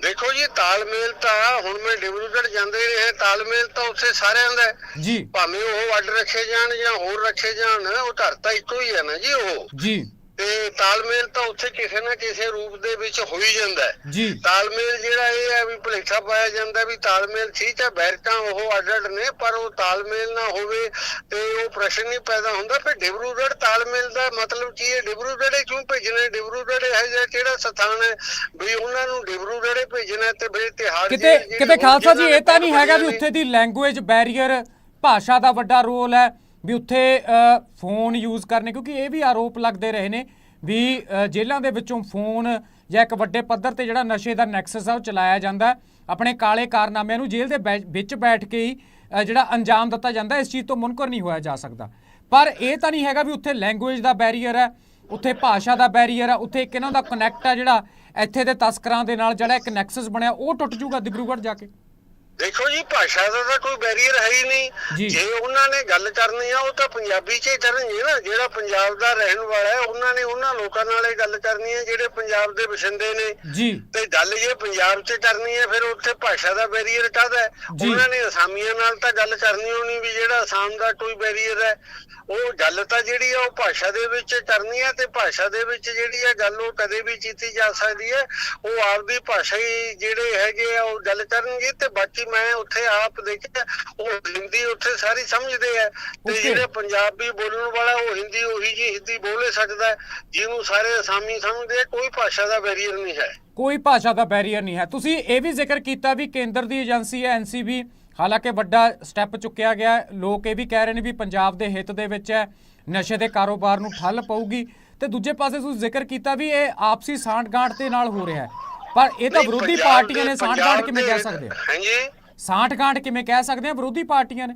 ਦੇਖੋ ਜੀ ਤਾਲਮੇਲ ਤਾਂ ਹੁਣ ਮੈਂ ਡਿਬਰੂਗੜ੍ਹ ਜਾਂਦੇ ਰਹੇ ਤਾਲਮੇਲ ਤਾਂ ਉੱਥੇ ਸਾਰਿਆਂ ਦਾ। ਜੀ। ਭਾਵੇਂ ਉਹ ਅੱਡ ਰੱਖੇ ਜਾਣ ਜਾਂ ਹੋਰ ਰੱਖੇ ਜਾਣ ਉਹ ਧਰ ਤਾਂ ਇੱਕੋ ਹੀ ਹੈ ਨਾ ਜੀ ਉਹ। ਜੀ। ਤੇ ਤਾਲਮੇਲ ਤਾਂ ਉੱਥੇ ਕਿਸੇ ਨਾ ਕਿਸੇ ਰੂਪ ਦੇ ਵਿੱਚ ਹੋ ਹੀ ਜਾਂਦਾ ਹੈ ਜੀ ਤਾਲਮੇਲ ਜਿਹੜਾ ਇਹ ਹੈ ਵੀ ਭੁਲੇਖਾ ਪਾਇਆ ਜਾਂਦਾ ਵੀ ਤਾਲਮੇਲ ਠੀਕ ਹੈ ਬੈਰਕਾਂ ਉਹ ਅੱਡ ਨੇ ਪਰ ਉਹ ਤਾਲਮੇਲ ਨਾ ਹੋਵੇ ਤੇ ਉਹ ਪ੍ਰਸ਼ਨ ਨਹੀਂ ਪੈਦਾ ਹੁੰਦਾ ਫਿਰ ਡਿਬਰੂਗੜ੍ਹ ਤਾਲਮੇਲ ਦਾ ਮਤਲਬ ਕੀ ਹੈ ਡਿਬਰੂਗੜ੍ਹ ਕਿਉਂ ਭੇਜਣਾ ਹੈ? ਡਿਬਰੂਗੜ੍ਹ ਇਹ ਜਿਹਾ ਕਿਹੜਾ ਸਥਾਨ ਹੈ ਵੀ ਉਹਨਾਂ ਨੂੰ ਡਿਬਰੂਗੜ੍ਹ ਭੇਜਣਾ ਤੇ ਫਿਰ ਤਿਹਾੜ ਕਿਤੇ ਕਿਤੇ ਖਾਲਸਾ ਜੀ ਇਹ ਤਾਂ ਨਹੀਂ ਹੈਗਾ ਵੀ। ਉੱਥੇ ਦੀ ਲੈਂਗੁਏਜ ਬੈਰੀਅਰ ਭਾਸ਼ਾ ਦਾ ਵੱਡਾ ਰੋਲ ਹੈ ਵੀ ਉੱਥੇ ਫੋਨ ਯੂਜ਼ ਕਰਨੇ ਕਿਉਂਕਿ ਇਹ ਵੀ ਆਰੋਪ ਲੱਗਦੇ ਰਹੇ ਨੇ ਵੀ ਜੇਲ੍ਹਾਂ ਦੇ ਵਿੱਚੋਂ ਫੋਨ ਜਾਂ ਇੱਕ ਵੱਡੇ ਪੱਧਰ ਤੇ ਜਿਹੜਾ ਨਸ਼ੇ ਦਾ ਨੈਕਸਸ ਆ ਉਹ ਚਲਾਇਆ ਜਾਂਦਾ। ਆਪਣੇ ਕਾਲੇ ਕਾਰਨਾਮਿਆਂ ਨੂੰ ਜੇਲ੍ਹ ਦੇ ਬੈ- ਵਿੱਚ ਬੈਠ ਕੇ ਹੀ ਜਿਹੜਾ ਅੰਜਾਮ ਦਿੱਤਾ ਜਾਂਦਾ, ਇਸ ਚੀਜ਼ ਤੋਂ ਮੁਨਕਰ ਨਹੀਂ ਹੋਇਆ ਜਾ ਸਕਦਾ। ਪਰ ਇਹ ਤਾਂ ਨਹੀਂ ਹੈਗਾ ਵੀ ਉੱਥੇ ਲੈਂਗੁਏਜ ਦਾ ਬੈਰੀਅਰ ਹੈ ਉੱਥੇ ਭਾਸ਼ਾ ਦਾ ਬੈਰੀਅਰ ਹੈ ਉੱਥੇ ਇੱਕ ਇਹਨਾਂ ਦਾ ਕਨੈਕਟ ਆ ਜਿਹੜਾ ਇੱਥੇ ਦੇ ਤਸਕਰਾਂ ਦੇ ਨਾਲ ਜਿਹੜਾ ਇੱਕ ਨੈਕਸਸ ਬਣਿਆ, ਉਹ ਟੁੱਟ ਜਾਊਗਾ ਦਿਬਰੂਗੜ੍ਹ ਜਾ ਕੇ। ਦੇਖੋ ਜੀ ਭਾਸ਼ਾ ਦਾ ਤਾਂ ਕੋਈ ਬੈਰੀਅਰ ਹੈ ਹੀ। ਨਹੀਂ। ਜੇ। ਉਹਨਾਂ ਨੇ ਗੱਲ ਕਰਨੀ ਆ ਉਹ ਤਾਂ ਪੰਜਾਬੀ 'ਚ ਹੀ ਕਰਨਗੇ ਨਾ। ਜਿਹੜਾ ਪੰਜਾਬ ਦਾ ਰਹਿਣ ਵਾਲਾ ਹੈ ਉਹਨਾਂ ਨੇ ਉਹਨਾਂ ਲੋਕਾਂ ਨਾਲ ਇਹ ਗੱਲ ਕਰਨੀ ਹੈ ਜਿਹੜੇ ਪੰਜਾਬ ਦੇ ਵਸਿੰਦੇ ਨੇ। ਜੀ। ਤੇ ਗੱਲ ਜੇ ਪੰਜਾਬ 'ਚ ਕਰਨੀ ਹੈ ਫਿਰ ਉੱਥੇ ਭਾਸ਼ਾ ਦਾ ਬੈਰੀਅਰ ਕਾਹਦਾ। ਉਹਨਾਂ ਨੇ ਅਸਾਮੀਆਂ ਨਾਲ ਤਾਂ ਗੱਲ ਕਰਨੀ ਹੋਣੀ ਵੀ ਜਿਹੜਾ ਅਸਾਮ ਦਾ ਕੋਈ ਬੈਰੀਅਰ ਹੈ। ਉਹ ਗੱਲ ਤਾਂ ਜਿਹੜੀ ਆ ਉਹ ਭਾਸ਼ਾ ਦੇ ਵਿੱਚ ਕਰਨੀ ਹੈ ਤੇ ਭਾਸ਼ਾ ਦੇ ਵਿੱਚ ਜਿਹੜੀ ਹੈ ਗੱਲ ਉਹ ਕਦੇ ਵੀ ਕੀਤੀ ਜਾ ਸਕਦੀ ਹੈ। ਉਹ ਆਪਦੀ ਭਾਸ਼ਾ ਹੀ ਜਿਹੜੇ ਹੈਗੇ ਆ ਉਹ ਗੱਲ ਕਰਨਗੇ ਤੇ ਬਾਕੀ ਮੈਂ ਉੱਥੇ ਆਪ ਦੇਖਿਆ ਉਹ ਹਿੰਦੀ ਉੱਥੇ ਸਾਰੀ ਸਮਝਦੇ ਆ। ਤੇ. ਜਿਹੜੇ ਪੰਜਾਬੀ ਬੋਲਣ ਵਾਲਾ ਉਹ ਹਿੰਦੀ ਉਹੀ ਜੀ ਹਿੰਦੀ ਬੋਲੇ ਸਕਦਾ ਜਿਹਨੂੰ ਸਾਰੇ ਅਸਾਮੀ ਸਮਝਦੇ ਆ ਕੋਈ ਭਾਸ਼ਾ ਦਾ ਬੈਰੀਅਰ ਨਹੀਂ ਹੈ। ਕੋਈ ਭਾਸ਼ਾ ਦਾ ਬੈਰੀਅਰ ਨਹੀਂ ਹੈ। ਤੁਸੀਂ ਇਹ ਵੀ ਜ਼ਿਕਰ ਕੀਤਾ ਵੀ ਕੇਂਦਰ ਦੀ ਏਜੰਸੀ ਹੈ ਐਨਸੀਬੀ ਹਾਲਾਂਕਿ ਵੱਡਾ ਸਟੈਪ ਚੁੱਕਿਆ ਗਿਆ ਹੈ। ਲੋਕ ਇਹ ਵੀ ਕਹਿ ਰਹੇ ਨੇ ਵੀ ਪੰਜਾਬ ਦੇ ਹਿੱਤ ਦੇ ਵਿੱਚ ਹੈ ਨਸ਼ੇ ਦੇ ਕਾਰੋਬਾਰ ਨੂੰ ਠੱਲ ਪਊਗੀ। ਤੇ ਦੂਜੇ ਪਾਸੇ ਤੁਸੀਂ ਜ਼ਿਕਰ ਕੀਤਾ ਵੀ ਇਹ ਆਪਸੀ ਸਾਂਠ-ਗਾਂਠ ਦੇ ਨਾਲ ਹੋ ਰਿਹਾ ਹੈ। ਪਰ ਇਹ ਤਾਂ ਵਿਰੋਧੀ ਪਾਰਟੀਆਂ ਨੇ ਸਾਂਠ-ਗਾਂਠ ਪੰਜਾਬ ਕਿਵੇਂ ਕਹਿ ਸਕਦੇ ਆ? ਹਾਂਜੀ। ਸਾਂਠ-ਗਾਂਠ ਕਿਵੇਂ ਕਹਿ ਸਕਦੇ ਆ ਵਿਰੋਧੀ ਪਾਰਟੀਆਂ ਨੇ?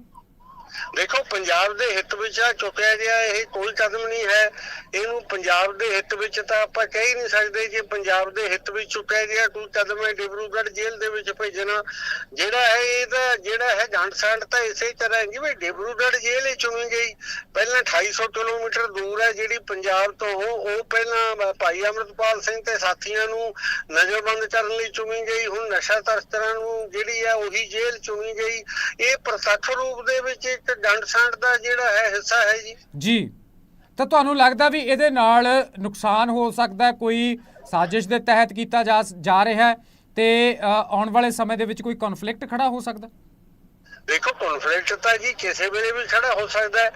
ਦੇਖੋ, ਪੰਜਾਬ ਦੇ ਹਿੱਤ ਵਿੱਚ ਆ, ਚੁੱਕਿਆ ਗਿਆ, ਇਹ ਕੋਈ ਕਦਮ ਨਹੀਂ ਹੈ। ਇਹਨੂੰ ਪੰਜਾਬ ਦੇ ਹਿੱਤ ਵਿੱਚ ਤਾਂ ਆਪਾਂ ਕਹਿ ਹੀ ਨਹੀਂ ਸਕਦੇ ਕਿ ਪੰਜਾਬ ਦੇ ਹਿੱਤ ਵਿੱਚ ਚੁੱਕਿਆ ਗਿਆ, ਕੋਈ ਕਦਮ ਹੈ ਡਿਬਰੂਗੜ੍ਹ ਜੇਲ੍ਹ ਦੇ ਵਿੱਚ ਭੇਜਣਾ। ਜਿਹੜਾ ਹੈ ਇਹਦਾ ਜਿਹੜਾ ਹੈ ਗੰਢ ਤਾਂ ਇਸੇ ਤਰ੍ਹਾਂ ਜਿਵੇਂ ਡਿਬਰੂਗੜ੍ਹ ਜੇਲ੍ਹ ਹੀ ਚੁਣੀ ਗਈ। ਪਹਿਲਾਂ 2800 ਕਿਲੋਮੀਟਰ ਦੂਰ ਹੈ ਜਿਹੜੀ ਪੰਜਾਬ ਤੋਂ ਉਹ ਪਹਿਲਾਂ ਭਾਈ ਅਮਰਤਪਾਲ ਸਿੰਘ ਤੇ ਸਾਥੀਆਂ ਨੂੰ ਨਜ਼ਰਬੰਦ ਕਰਨ ਲਈ ਚੁਣੀ ਗਈ। ਹੁਣ ਨਸ਼ਾ ਤਸਕਰਾਂ ਨੂੰ ਜਿਹੜੀ ਹੈ ਉਹੀ ਜੇਲ੍ਹ ਚੁਣੀ ਗਈ। ਇਹ ਪ੍ਰਤੱਖ ਰੂਪ ਦੇ ਵਿੱਚ ਇੱਕ ਗੰਢ ਸੰਡ ਦਾ ਜਿਹੜਾ ਹੈ ਹਿੱਸਾ ਹੈ ਜੀ। ਜੀ। ਤਾਂ ਤੁਹਾਨੂੰ ਲੱਗਦਾ ਵੀ ਇਹਦੇ ਨਾਲ ਨੁਕਸਾਨ ਹੋ ਸਕਦਾ ਹੈ ਕੋਈ ਸਾਜ਼ਿਸ਼ ਦੇ ਤਹਿਤ ਕੀਤਾ ਜਾ ਜਾ ਰਿਹਾ ਹੈ ਤੇ ਆਉਣ ਵਾਲੇ ਸਮੇਂ ਦੇ ਵਿੱਚ ਕੋਈ ਕਨਫਲਿਕਟ ਖੜਾ ਹੋ ਸਕਦਾ? ਦੇਖੋ ਕਨਫਲਿਕਟ ਤਾਂ ਜੀ ਕਿਸੇ ਵੇਲੇ ਵੀ ਖੜਾ ਹੋ ਸਕਦਾ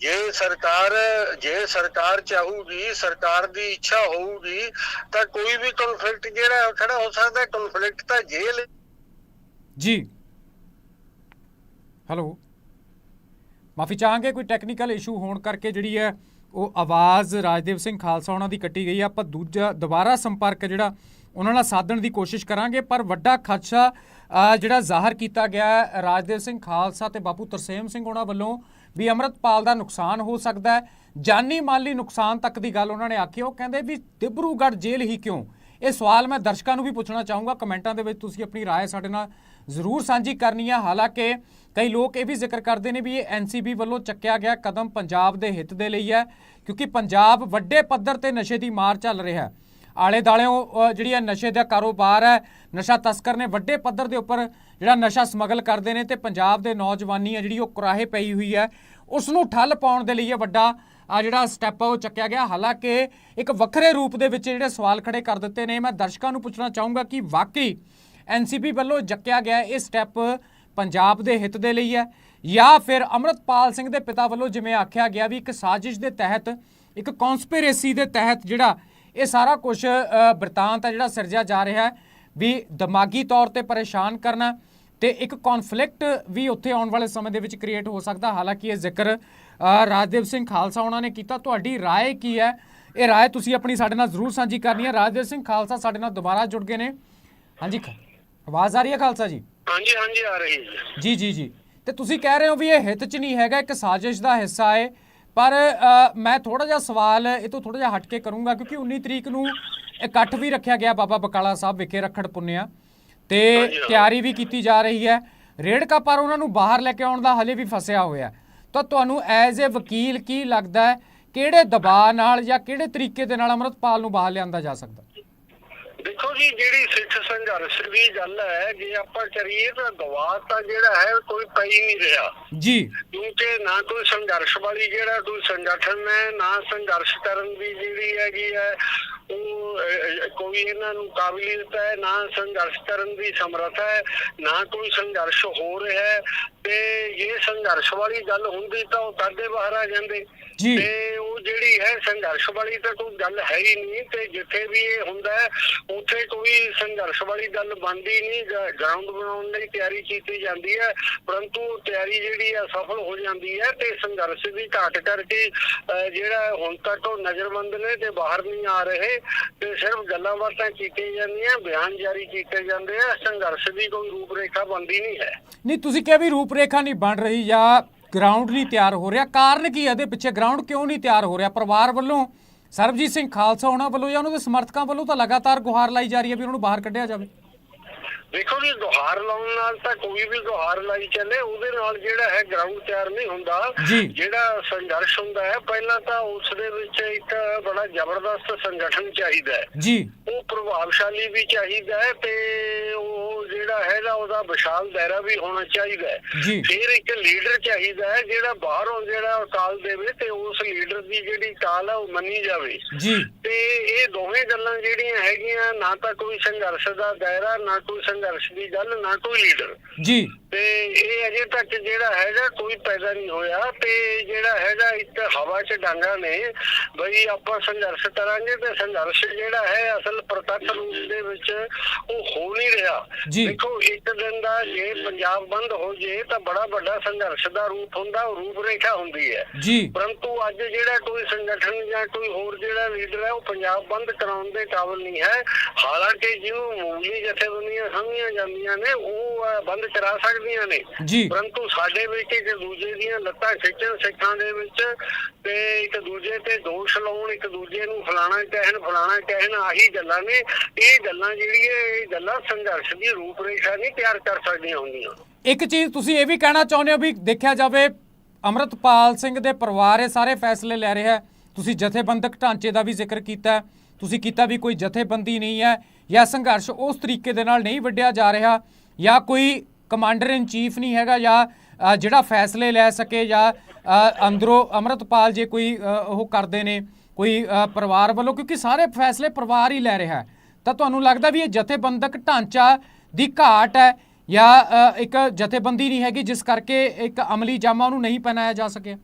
ਜੇ ਸਰਕਾਰ ਜੇ ਸਰਕਾਰ ਚਾਹੂਗੀ ਸਰਕਾਰ ਦੀ ਇੱਛਾ ਹੋਊਗੀ ਤਾਂ ਕੋਈ ਵੀ ਕਨਫਲਿਕਟ ਜਿਹੜਾ ਖੜਾ ਹੋ ਸਕਦਾ ਕਨਫਲਿਕਟ ਤਾਂ ਜੇਲ੍ਹ ਜੀ। ਹੈਲੋ ਮਾਫੀ ਚਾਹਾਂਗੇ, ਕੋਈ ਟੈਕਨੀਕਲ ਇਸ਼ੂ ਹੋਣ ਕਰਕੇ ਜਿਹੜੀ ਹੈ, ਉਹ ਆਵਾਜ਼ ਰਾਜਦੇਵ ਸਿੰਘ ਖਾਲਸਾ ਉਹਨਾਂ ਦੀ ਕੱਟੀ ਗਈ ਆ। ਆਪਾਂ ਦੂਜਾ, ਦੁਬਾਰਾ ਸੰਪਰਕ ਜਿਹੜਾ ਉਹਨਾਂ ਨਾਲ ਸਾਧਣ ਦੀ ਕੋਸ਼ਿਸ਼ ਕਰਾਂਗੇ, ਪਰ ਵੱਡਾ ਖਦਸ਼ਾ ਜਿਹੜਾ ਜ਼ਾਹਰ ਕੀਤਾ ਗਿਆ ਰਾਜਦੇਵ ਸਿੰਘ ਖਾਲਸਾ ਤੇ ਬਾਪੂ ਤਰਸੇਮ ਸਿੰਘ ਉਹਨਾਂ ਵੱਲੋਂ ਵੀ ਅਮਰਤਪਾਲ ਦਾ ਨੁਕਸਾਨ ਹੋ ਸਕਦਾ ਹੈ। ਜਾਨੀ ਮਾਲੀ ਨੁਕਸਾਨ ਤੱਕ ਦੀ ਗੱਲ ਉਹਨਾਂ ਨੇ ਆਖੀ ਉਹ ਕਹਿੰਦੇ ਵੀ ਦਿਬਰੂਗੜ੍ਹ ਜੇਲ੍ਹ ਹੀ ਕਿਉਂ? ਇਹ ਸਵਾਲ ਮੈਂ ਦਰਸ਼ਕਾਂ ਨੂੰ ਵੀ ਪੁੱਛਣਾ ਚਾਹੂੰਗਾ ਕਮੈਂਟਾਂ ਦੇ ਵਿੱਚ ਤੁਸੀਂ ਆਪਣੀ رائے ਸਾਡੇ ਨਾਲ ਜ਼ਰੂਰ ਸਾਂਝੀ ਕਰਨੀ ਹੈ ਹਾਲਾਂਕਿ ਕਈ ਲੋਕ ਇਹ ਵੀ ਜ਼ਿਕਰ ਕਰਦੇ ਨੇ ਵੀ ਇਹ ਐਨਸੀਬੀ ਵੱਲੋਂ ਚੱਕਿਆ ਗਿਆ ਕਦਮ ਪੰਜਾਬ ਦੇ ਹਿੱਤ ਦੇ ਲਈ ਹੈ ਕਿਉਂਕਿ ਪੰਜਾਬ ਵੱਡੇ ਪੱਧਰ ਤੇ ਨਸ਼ੇ ਦੀ ਮਾਰ ਚੱਲ ਰਿਹਾ ਹੈ ਆਲੇ ਦਾਲਿਓਂ ਜਿਹੜੀ ਇਹ ਨਸ਼ੇ ਦਾ ਕਾਰੋਬਾਰ ਹੈ ਨਸ਼ਾ ਤਸਕਰ ਨੇ ਵੱਡੇ ਪੱਧਰ ਦੇ ਉੱਪਰ ਜਿਹੜਾ ਨਸ਼ਾ ਸਮਗਲ ਕਰਦੇ ਨੇ ਤੇ ਪੰਜਾਬ ਦੇ ਨੌਜਵਾਨੀ ਹੈ ਜਿਹੜੀ ਉਹ ਕੁਰਾਹੇ ਪਈ ਹੋਈ ਹੈ ਉਸ ਨੂੰ ਠੱਲ ਪਾਉਣ ਦੇ ਲਈ ਇਹ ਵੱਡਾ ਆ ਜਿਹੜਾ ਸਟੈਪ ਆ, ਉਹ ਚੱਕਿਆ ਗਿਆ। ਹਾਲਾਂਕਿ ਇੱਕ ਵੱਖਰੇ ਰੂਪ ਦੇ ਵਿੱਚ ਜਿਹੜੇ ਸਵਾਲ ਖੜੇ ਕਰ ਦਿੱਤੇ ਨੇ, ਮੈਂ ਦਰਸ਼ਕਾਂ ਨੂੰ ਪੁੱਛਣਾ ਚਾਹੂੰਗਾ ਕਿ ਵਾਕਈ ਐਨਸੀਪੀ ਵੱਲੋਂ ਚੱਕਿਆ ਗਿਆ ਇਹ ਸਟੈਪ ਪੰਜਾਬ ਦੇ ਹਿੱਤ ਦੇ ਲਈ ਹੈ, ਜਾਂ ਫਿਰ ਅਮਰਤਪਾਲ ਸਿੰਘ ਦੇ ਪਿਤਾ ਵੱਲੋਂ ਜਿਵੇਂ ਆਖਿਆ ਗਿਆ ਵੀ ਇੱਕ ਸਾਜ਼ਿਸ਼ ਦੇ ਤਹਿਤ, ਇੱਕ ਕਨਸਪੀਰੇਸੀ ਦੇ ਤਹਿਤ ਜਿਹੜਾ ਇਹ ਸਾਰਾ ਕੁਝ ਬਰਤਾਂਤ ਆ ਜਿਹੜਾ ਸਿਰਜਿਆ ਜਾ ਰਿਹਾ ਹੈ, ਵੀ ਦਿਮਾਗੀ ਤੌਰ ਤੇ ਪਰੇਸ਼ਾਨ ਕਰਨਾ ਤੇ ਇੱਕ ਕਨਫਲਿਕਟ ਵੀ ਉੱਥੇ ਆਉਣ ਵਾਲੇ ਸਮੇਂ ਦੇ ਵਿੱਚ ਕ੍ਰੀਏਟ ਹੋ ਸਕਦਾ। ਹਾਲਾਂਕਿ ਇਹ ਜ਼ਿਕਰ ਰਾਜਦੇਵ ਸਿੰਘ ਖਾਲਸਾ ਉਹਨਾਂ ਨੇ ਕੀਤਾ। ਤੁਹਾਡੀ ਰਾਏ ਕੀ ਹੈ? ਇਹ ਰਾਏ ਤੁਸੀਂ ਆਪਣੀ ਸਾਡੇ ਨਾਲ ਜ਼ਰੂਰ ਸਾਂਝੀ ਕਰਨੀ ਹੈ। ਰਾਜਦੇਵ ਸਿੰਘ ਖਾਲਸਾ ਸਾਡੇ ਨਾਲ ਦੁਬਾਰਾ ਜੁੜ ਗਏ ਨੇ। ਹਾਂਜੀ ਆਵਾਜ਼ ਆ ਰਹੀ ਹੈ ਖਾਲਸਾ ਜੀ? ਹਾਂਜੀ ਹਾਂਜੀ ਆ ਰਹੀ ਹੈ। ਜੀ ਜੀ ਜੀ। ਤੇ ਤੁਸੀਂ ਕਹਿ ਰਹੇ ਹੋ ਵੀ ਇਹ ਹਿੱਤ 'ਚ ਨਹੀਂ ਹੈਗਾ ਇੱਕ ਸਾਜ਼ਿਸ਼ ਦਾ ਹਿੱਸਾ ਹੈ। ਪਰ ਮੈਂ ਥੋੜਾ ਜਿਹਾ ਸਵਾਲ ਇਹ ਤੋਂ ਥੋੜਾ ਜਿਹਾ ਹਟ ਕੇ ਕਰੂੰਗਾ ਕਿਉਂਕਿ 19 ਤਰੀਕ ਨੂੰ ਇਕੱਠ ਵੀ ਰੱਖਿਆ ਗਿਆ ਬਾਬਾ ਬਕਾਲਾ ਸਾਹਿਬ ਵਿਖੇ ਰੱਖੜ ਪੁੰਨਿਆ। ਤੇ ਤਿਆਰੀ ਵੀ ਕੀਤੀ ਜਾ ਰਹੀ ਹੈ। ਰੇੜਕਾ ਪਰ ਉਹਨਾਂ ਨੂੰ ਬਾਹਰ ਲੈ ਕੇ ਆਉਣ ਦਾ ਹਲੇ ਵੀ ਫਸਿਆ ਹੋਇਆ। ਤਾਂ ਤੁਹਾਨੂੰ ਐਜ਼ ਅ ਵਕੀਲ ਕੀ ਲੱਗਦਾ ਹੈ? ਕਿਹੜੇ ਦਬਾਅ ਨਾਲ ਜਾਂ ਕਿਹੜੇ ਤਰੀਕੇ ਦੇ ਨਾਲ ਅਮਰਤਪਾਲ ਨੂੰ ਬਾਹਰ ਲਿਆਂਦਾ ਜਾ ਸਕਦਾ? ਦੇਖੋ ਜੀ ਜਿਹੜੀ ਸਿੱਖ ਸੰਘਰਸ਼ ਦੀ ਗੱਲ ਹੈ ਜੇ ਆਪਾਂ ਕਰੀਏ ਤਾਂ ਗਵਾਹ ਤਾਂ ਜਿਹੜਾ ਹੈ ਕੋਈ ਪਈ ਨਹੀਂ ਰਿਹਾ। ਜੀ। ਕਿਉਂਕਿ ਨਾ ਕੋਈ ਸੰਘਰਸ਼ ਵਾਲੀ ਜਿਹੜਾ ਕੋਈ ਸੰਗਠਨ ਹੈ ਨਾ ਸੰਘਰਸ਼ ਕਰਨ ਦੀ ਜਿਹੜੀ ਹੈਗੀ ਹੈ ਉਹ ਕੋਈ ਇਹਨਾਂ ਨੂੰ ਕਾਬਲੀਅਤ ਹੈ ਨਾ ਸੰਘਰਸ਼ ਕਰਨ ਦੀ ਸਮਰੱਥਾ ਹੈ ਨਾ ਕੋਈ ਸੰਘਰਸ਼ ਹੋ ਰਿਹਾ ਹੈ। ਤੇ ਇਹ ਸੰਘਰਸ਼ ਵਾਲੀ ਗੱਲ ਹੁੰਦੀ ਤਾਂ ਉਹ ਕਰਦੇ ਬਾਹਰ ਆ ਜਾਂਦੇ। ਤੇ ਉਹ ਜਿਹੜੀ ਹੈ ਸੰਘਰਸ਼ ਵਾਲੀ ਤਾਂ ਕੋਈ ਗੱਲ ਹੈ ਹੀ ਨਹੀਂ ਤੇ ਜਿੱਥੇ ਵੀ ਇਹ ਹੁੰਦਾ ਉੱਥੇ ਕੋਈ ਸੰਘਰਸ਼ ਵਾਲੀ ਗੱਲ ਬਣਦੀ ਨਹੀਂ ਗਰਾਊਂਡ ਬਣਾਉਣ ਲਈ ਤਿਆਰੀ ਕੀਤੀ ਜਾਂਦੀ ਹੈ, ਪਰੰਤੂ ਤਿਆਰੀ ਜਿਹੜੀ ਹੈ ਸਫਲ ਹੋ ਜਾਂਦੀ ਹੈ ਤੇ ਸੰਘਰਸ਼ ਦੀ ਘਾਟ ਕਰਕੇ ਜਿਹੜਾ ਹੁਣ ਤੱਕ ਉਹ ਨਜ਼ਰਬੰਦ ਨੇ ਤੇ ਬਾਹਰ ਨਹੀਂ ਆ ਰਹੇ, ਤੇ ਸਿਰਫ ਗੱਲਾਂ ਬਾਤਾਂ ਕੀਤੀਆਂ ਜਾਂਦੀਆਂ, ਬਿਆਨ ਜਾਰੀ ਕੀਤੇ ਜਾਂਦੇ ਆ, ਸੰਘਰਸ਼ ਦੀ ਕੋਈ ਰੂਪਰੇਖਾ ਬਣਦੀ ਨਹੀਂ ਹੈ। ਨਹੀਂ, ਤੁਸੀਂ ਕਿਹਾ ਵੀ ਰੂਪਰੇਖਾ ਨਹੀਂ ਬਣ ਰਹੀ ਜਾਂ ਗਰਾਊਂਡ ਨਹੀਂ ਤਿਆਰ ਹੋ ਰਿਹਾ। ਕਾਰਨ ਕੀ ਹੈ? ਇਹਦੇ ਪਿੱਛੇ ਗਰਾਊਂਡ ਕਿਉਂ ਨਹੀਂ ਤਿਆਰ ਹੋ ਰਿਹਾ? ਪਰਿਵਾਰ ਵੱਲੋਂ ਸਰਬਜੀਤ ਸਿੰਘ ਖਾਲਸਾ ਉਹਨਾਂ ਵੱਲੋਂ ਜਾਂ ਉਹਨਾਂ ਦੇ ਸਮਰਥਕਾਂ ਵੱਲੋਂ ਤਾਂ ਲਗਾਤਾਰ ਗੁਹਾਰ ਲਾਈ ਜਾ ਰਹੀ ਹੈ ਵੀ ਉਹਨਾਂ ਨੂੰ ਬਾਹਰ ਕੱਢਿਆ ਜਾਵੇ? ਦੇਖੋ ਜੀ ਗੁਹਾਰ ਲਾਉਣ ਨਾਲ ਤਾਂ ਕੋਈ ਵੀ ਗੁਹਾਰ ਲਾਈ ਚੱਲੇ ਉਹਦੇ ਨਾਲ ਜਿਹੜਾ ਹੈ ਗਰਾਊਂਡ ਤਿਆਰ ਨਹੀਂ ਹੁੰਦਾ। ਜਿਹੜਾ ਸੰਘਰਸ਼ ਹੁੰਦਾ ਹੈ ਪਹਿਲਾਂ ਤਾਂ ਉਸ ਦੇ ਵਿੱਚ ਇੱਕ ਬੜਾ ਜ਼ਬਰਦਸਤ ਸੰਗਠਨ ਚਾਹੀਦਾ ਹੈ। ਜੀ। ਉਹ ਪ੍ਰਭਾਵਸ਼ਾਲੀ ਵੀ ਚਾਹੀਦਾ ਹੈ ਤੇ ਉਹਦਾ ਵਿਸ਼ਾਲ ਦਾਇਰਾ ਵੀ ਹੋਣਾ ਚਾਹੀਦਾ ਹੈ। ਫਿਰ ਇੱਕ ਲੀਡਰ ਚਾਹੀਦਾ ਹੈ ਜਿਹੜਾ ਬਾਹਰੋਂ ਜਿਹੜਾ ਕਾਲ ਦੇਵੇ ਤੇ ਉਸ ਲੀਡਰ ਦੀ ਜਿਹੜੀ ਕਾਲ ਹੈ ਉਹ ਮੰਨੀ ਜਾਵੇ। ਜੀ। ਤੇ ਇਹ ਦੋਵੇਂ ਗੱਲਾਂ ਜਿਹੜੀਆਂ ਹੈਗੀਆਂ ਨਾ ਤਾਂ ਕੋਈ ਸੰਘਰਸ਼ ਦਾ ਦਾਇਰਾ ਨਾ ਕੋਈ ਸੰਘਰਸ਼ ਦੀ ਗੱਲ ਨਾ ਕੋਈ ਲੀਡਰ। ਜੀ। ਤੇ ਇਹ ਅਜੇ ਤੱਕ ਜਿਹੜਾ ਹੈਗਾ ਕੋਈ ਪੈਦਾ ਨਹੀਂ ਹੋਇਆ। ਤੇ ਜਿਹੜਾ ਹੈਗਾ ਇੱਕ ਹਵਾ 'ਚ ਡਾਂਗਾ ਨੇ ਬਈ ਆਪਾਂ ਸੰਘਰਸ਼ ਕਰਾਂਗੇ ਤੇ ਸੰਘਰਸ਼ ਜਿਹੜਾ ਹੈ ਅਸਲ ਪ੍ਰਤੱਖ ਰੂਪ ਦੇ ਵਿੱਚ ਉਹ ਹੋ ਨਹੀਂ ਰਿਹਾ। ਦੇਖੋ ਇੱਕ ਦਿਨ ਦਾ ਜੇ ਪੰਜਾਬ ਬੰਦ ਹੋ ਜੇ ਤਾਂ ਬੜਾ ਵੱਡਾ ਸੰਘਰਸ਼ ਦਾ ਰੂਪ ਹੁੰਦਾ ਉਹ ਰੂਪ ਰੇਖਾ ਹੁੰਦੀ ਹੈ। ਜੀ। ਪਰੰਤੂ ਅੱਜ ਜਿਹੜਾ ਕੋਈ ਸੰਗਠਨ ਜਾਂ ਕੋਈ ਹੋਰ ਜਿਹੜਾ ਲੀਡਰ ਹੈ ਉਹ ਪੰਜਾਬ ਬੰਦ ਕਰਾਉਣ ਦੇ ਕਾਬਿਲ ਨਹੀਂ ਹੈ। ਹਾਲਾਂਕਿ ਜਿਹਨੂੰ ਮਾਮੂਲੀ ਜਥੇਬੰਦੀਆਂ ਸਮਝੀਆਂ ਜਾਂਦੀਆਂ ਨੇ ਉਹ ਬੰਦ ਕਰਾ ਸਕਦੀਆਂ ਨੇ। ਪਰੰਤੂ ਸਾਡੇ ਵਿੱਚ ਇੱਕ ਦੂਜੇ ਦੀਆਂ ਲੱਤਾਂ ਖਿੱਚਣ ਸਿੱਖਾਂ ਦੇ ਵਿੱਚ ਤੇ ਇੱਕ ਦੂਜੇ ਤੇ ਦੋਸ਼ ਲਾਉਣ ਇੱਕ ਦੂਜੇ ਨੂੰ ਫਲਾਣਾ ਕਹਿਣ ਫਲਾਣਾ ਕਹਿਣ ਆਹੀ ਗੱਲਾਂ ਨੇ। ਇਹ ਗੱਲਾਂ ਜਿਹੜੀਆਂ ਇਹ ਗੱਲਾਂ ਸੰਘਰਸ਼ ਦੀ ਰੂਪਰੇਖਾ ਨਹੀਂ ਤਿਆਰ ਕਰ ਸਕਦੀਆਂ ਹੁੰਦੀਆਂ। ਇੱਕ ਚੀਜ਼ ਤੁਸੀਂ ਇਹ ਵੀ ਕਹਿਣਾ ਚਾਹੁੰਦੇ ਹੋ ਵੀ ਦੇਖਿਆ ਜਾਵੇ, ਅਮਰਤਪਾਲ ਸਿੰਘ ਦੇ ਪਰਿਵਾਰ ਇਹ ਸਾਰੇ ਫੈਸਲੇ ਲੈ ਰਿਹਾ ਹੈ। ਤੁਸੀਂ ਜਥੇਬੰਦਕ ਢਾਂਚੇ ਦਾ ਵੀ ਜ਼ਿਕਰ ਕੀਤਾ ਤੁਸੀਂ ਕੀਤਾ ਵੀ ਕੋਈ ਜਥੇਬੰਦੀ ਨਹੀਂ ਹੈ ਜਾਂ ਸੰਘਰਸ਼ ਉਸ ਤਰੀਕੇ ਦੇ ਨਾਲ ਨਹੀਂ ਵੱਢਿਆ ਜਾ ਰਿਹਾ ਜਾਂ ਕੋਈ ਕਮਾਂਡਰ ਇਨ ਚੀਫ ਨਹੀਂ ਹੈਗਾ ਜਾਂ ਜਿਹੜਾ ਫੈਸਲੇ ਲੈ ਸਕੇ ਜਾਂ ਅੰਦਰੋਂ ਅਮਰਤਪਾਲ ਜੇ ਕੋਈ ਉਹ ਕਰਦੇ ਨੇ, ਕੋਈ ਪਰਿਵਾਰ ਵੱਲੋਂ ਕਿਉਂਕਿ ਸਾਰੇ ਫੈਸਲੇ ਪਰਿਵਾਰ ਹੀ ਲੈ ਰਿਹਾ ਤਾਂ ਤੁਹਾਨੂੰ ਲੱਗਦਾ ਵੀ ਇਹ ਜਥੇਬੰਦਕ ਢਾਂਚਾ ਦੀ ਘਾਟ ਹੈ ਜਾਂ ਇੱਕ ਜਥੇਬੰਦੀ ਨਹੀਂ ਹੈਗੀ ਜਿਸ ਕਰਕੇ ਇੱਕ ਅਮਲੀ ਜਾਮਾ ਉਹਨੂੰ ਨਹੀਂ ਪਹਿਨਾਇਆ ਜਾ ਸਕਿਆ?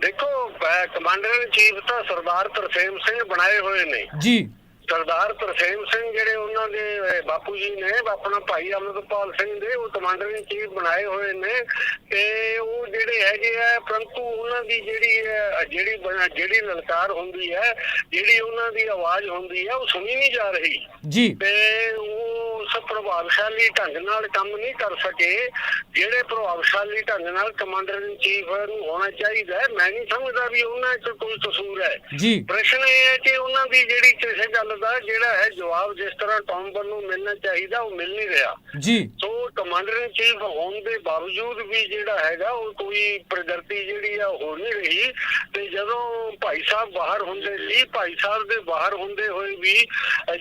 ਦੇਖੋ ਕਮਾਂਡਰ ਇਨ ਚੀਫ ਤਾਂ ਸਰਦਾਰ ਤਰਸੇਮ ਸਿੰਘ ਬਣਾਏ ਹੋਏ ਨੇ। ਜੀ। ਸਰਦਾਰ ਤਰਸੇਮ ਸਿੰਘ ਜਿਹੜੇ ਉਹਨਾਂ ਦੇ ਬਾਪੂ ਜੀ ਨੇ ਆਪਣਾ ਭਾਈ ਅਮਰਪਾਲ ਸਿੰਘ ਦੇ ਉਹ ਕਮਾਂਡਰ ਇਨ ਚੀਫ ਬਣਾਏ ਹੋਏ ਨੇ। ਤੇ ਉਹ ਜਿਹੜੇ ਹੈਗੇ ਆ ਪਰੰਤੂ ਉਹਨਾਂ ਦੀ ਜਿਹੜੀ ਜਿਹੜੀ ਜਿਹੜੀ ਲਲਕਾਰ ਹੁੰਦੀ ਹੈ ਜਿਹੜੀ ਉਹਨਾਂ ਦੀ ਆਵਾਜ਼ ਹੁੰਦੀ ਹੈ ਉਹ ਸੁਣੀ ਨਹੀਂ ਜਾ ਰਹੀ। ਜੀ। ਤੇ ਉਹ ਪ੍ਰਭਾਵਸ਼ਾਲੀ ਢੰਗ ਨਾਲ ਕੰਮ ਨਹੀਂ ਕਰ ਸਕੇ ਜਿਹੜੇ ਪ੍ਰਭਾਵਸ਼ਾਲੀ ਢੰਗ ਨਾਲ ਕਮਾਂਡਰ ਇਨ ਚੀਫ ਨੂੰ ਹੋਣਾ ਚਾਹੀਦਾ ਮੈਂ ਨਹੀਂ ਸਮਝਦਾ ਵੀ ਉਹਨਾਂ 'ਚ ਕੋਈ ਕਸੂਰ ਹੈ। ਜੀ। ਪ੍ਰਸ਼ਨ ਇਹ ਹੈ ਕਿ ਉਹਨਾਂ ਦੀ ਜਿਹੜੀ ਕਿਸੇ ਗੱਲ ਦਾ ਜਿਹੜਾ ਹੈ ਜਵਾਬ ਜਿਸ ਤਰ੍ਹਾਂ ਟੌਮਬਰ ਨੂੰ ਮਿਲਣਾ ਚਾਹੀਦਾ ਉਹ ਮਿਲ ਨਹੀਂ ਰਿਹਾ। ਜੀ। ਸੋ ਕਮਾਂਡਰ ਇਨ ਚੀਫ ਹੋਣ ਦੇ ਬਾਵਜੂਦ ਵੀ ਜਿਹੜਾ ਹੈਗਾ ਉਹ ਕੋਈ ਪ੍ਰਗਤੀ ਜਿਹੜੀ ਆ ਹੋ ਨਹੀਂ ਰਹੀ। ਤੇ ਜਦੋਂ ਭਾਈ ਸਾਹਿਬ ਬਾਹਰ ਹੁੰਦੇ ਸੀ ਭਾਈ ਸਾਹਿਬ ਦੇ ਬਾਹਰ ਹੁੰਦੇ ਹੋਏ ਵੀ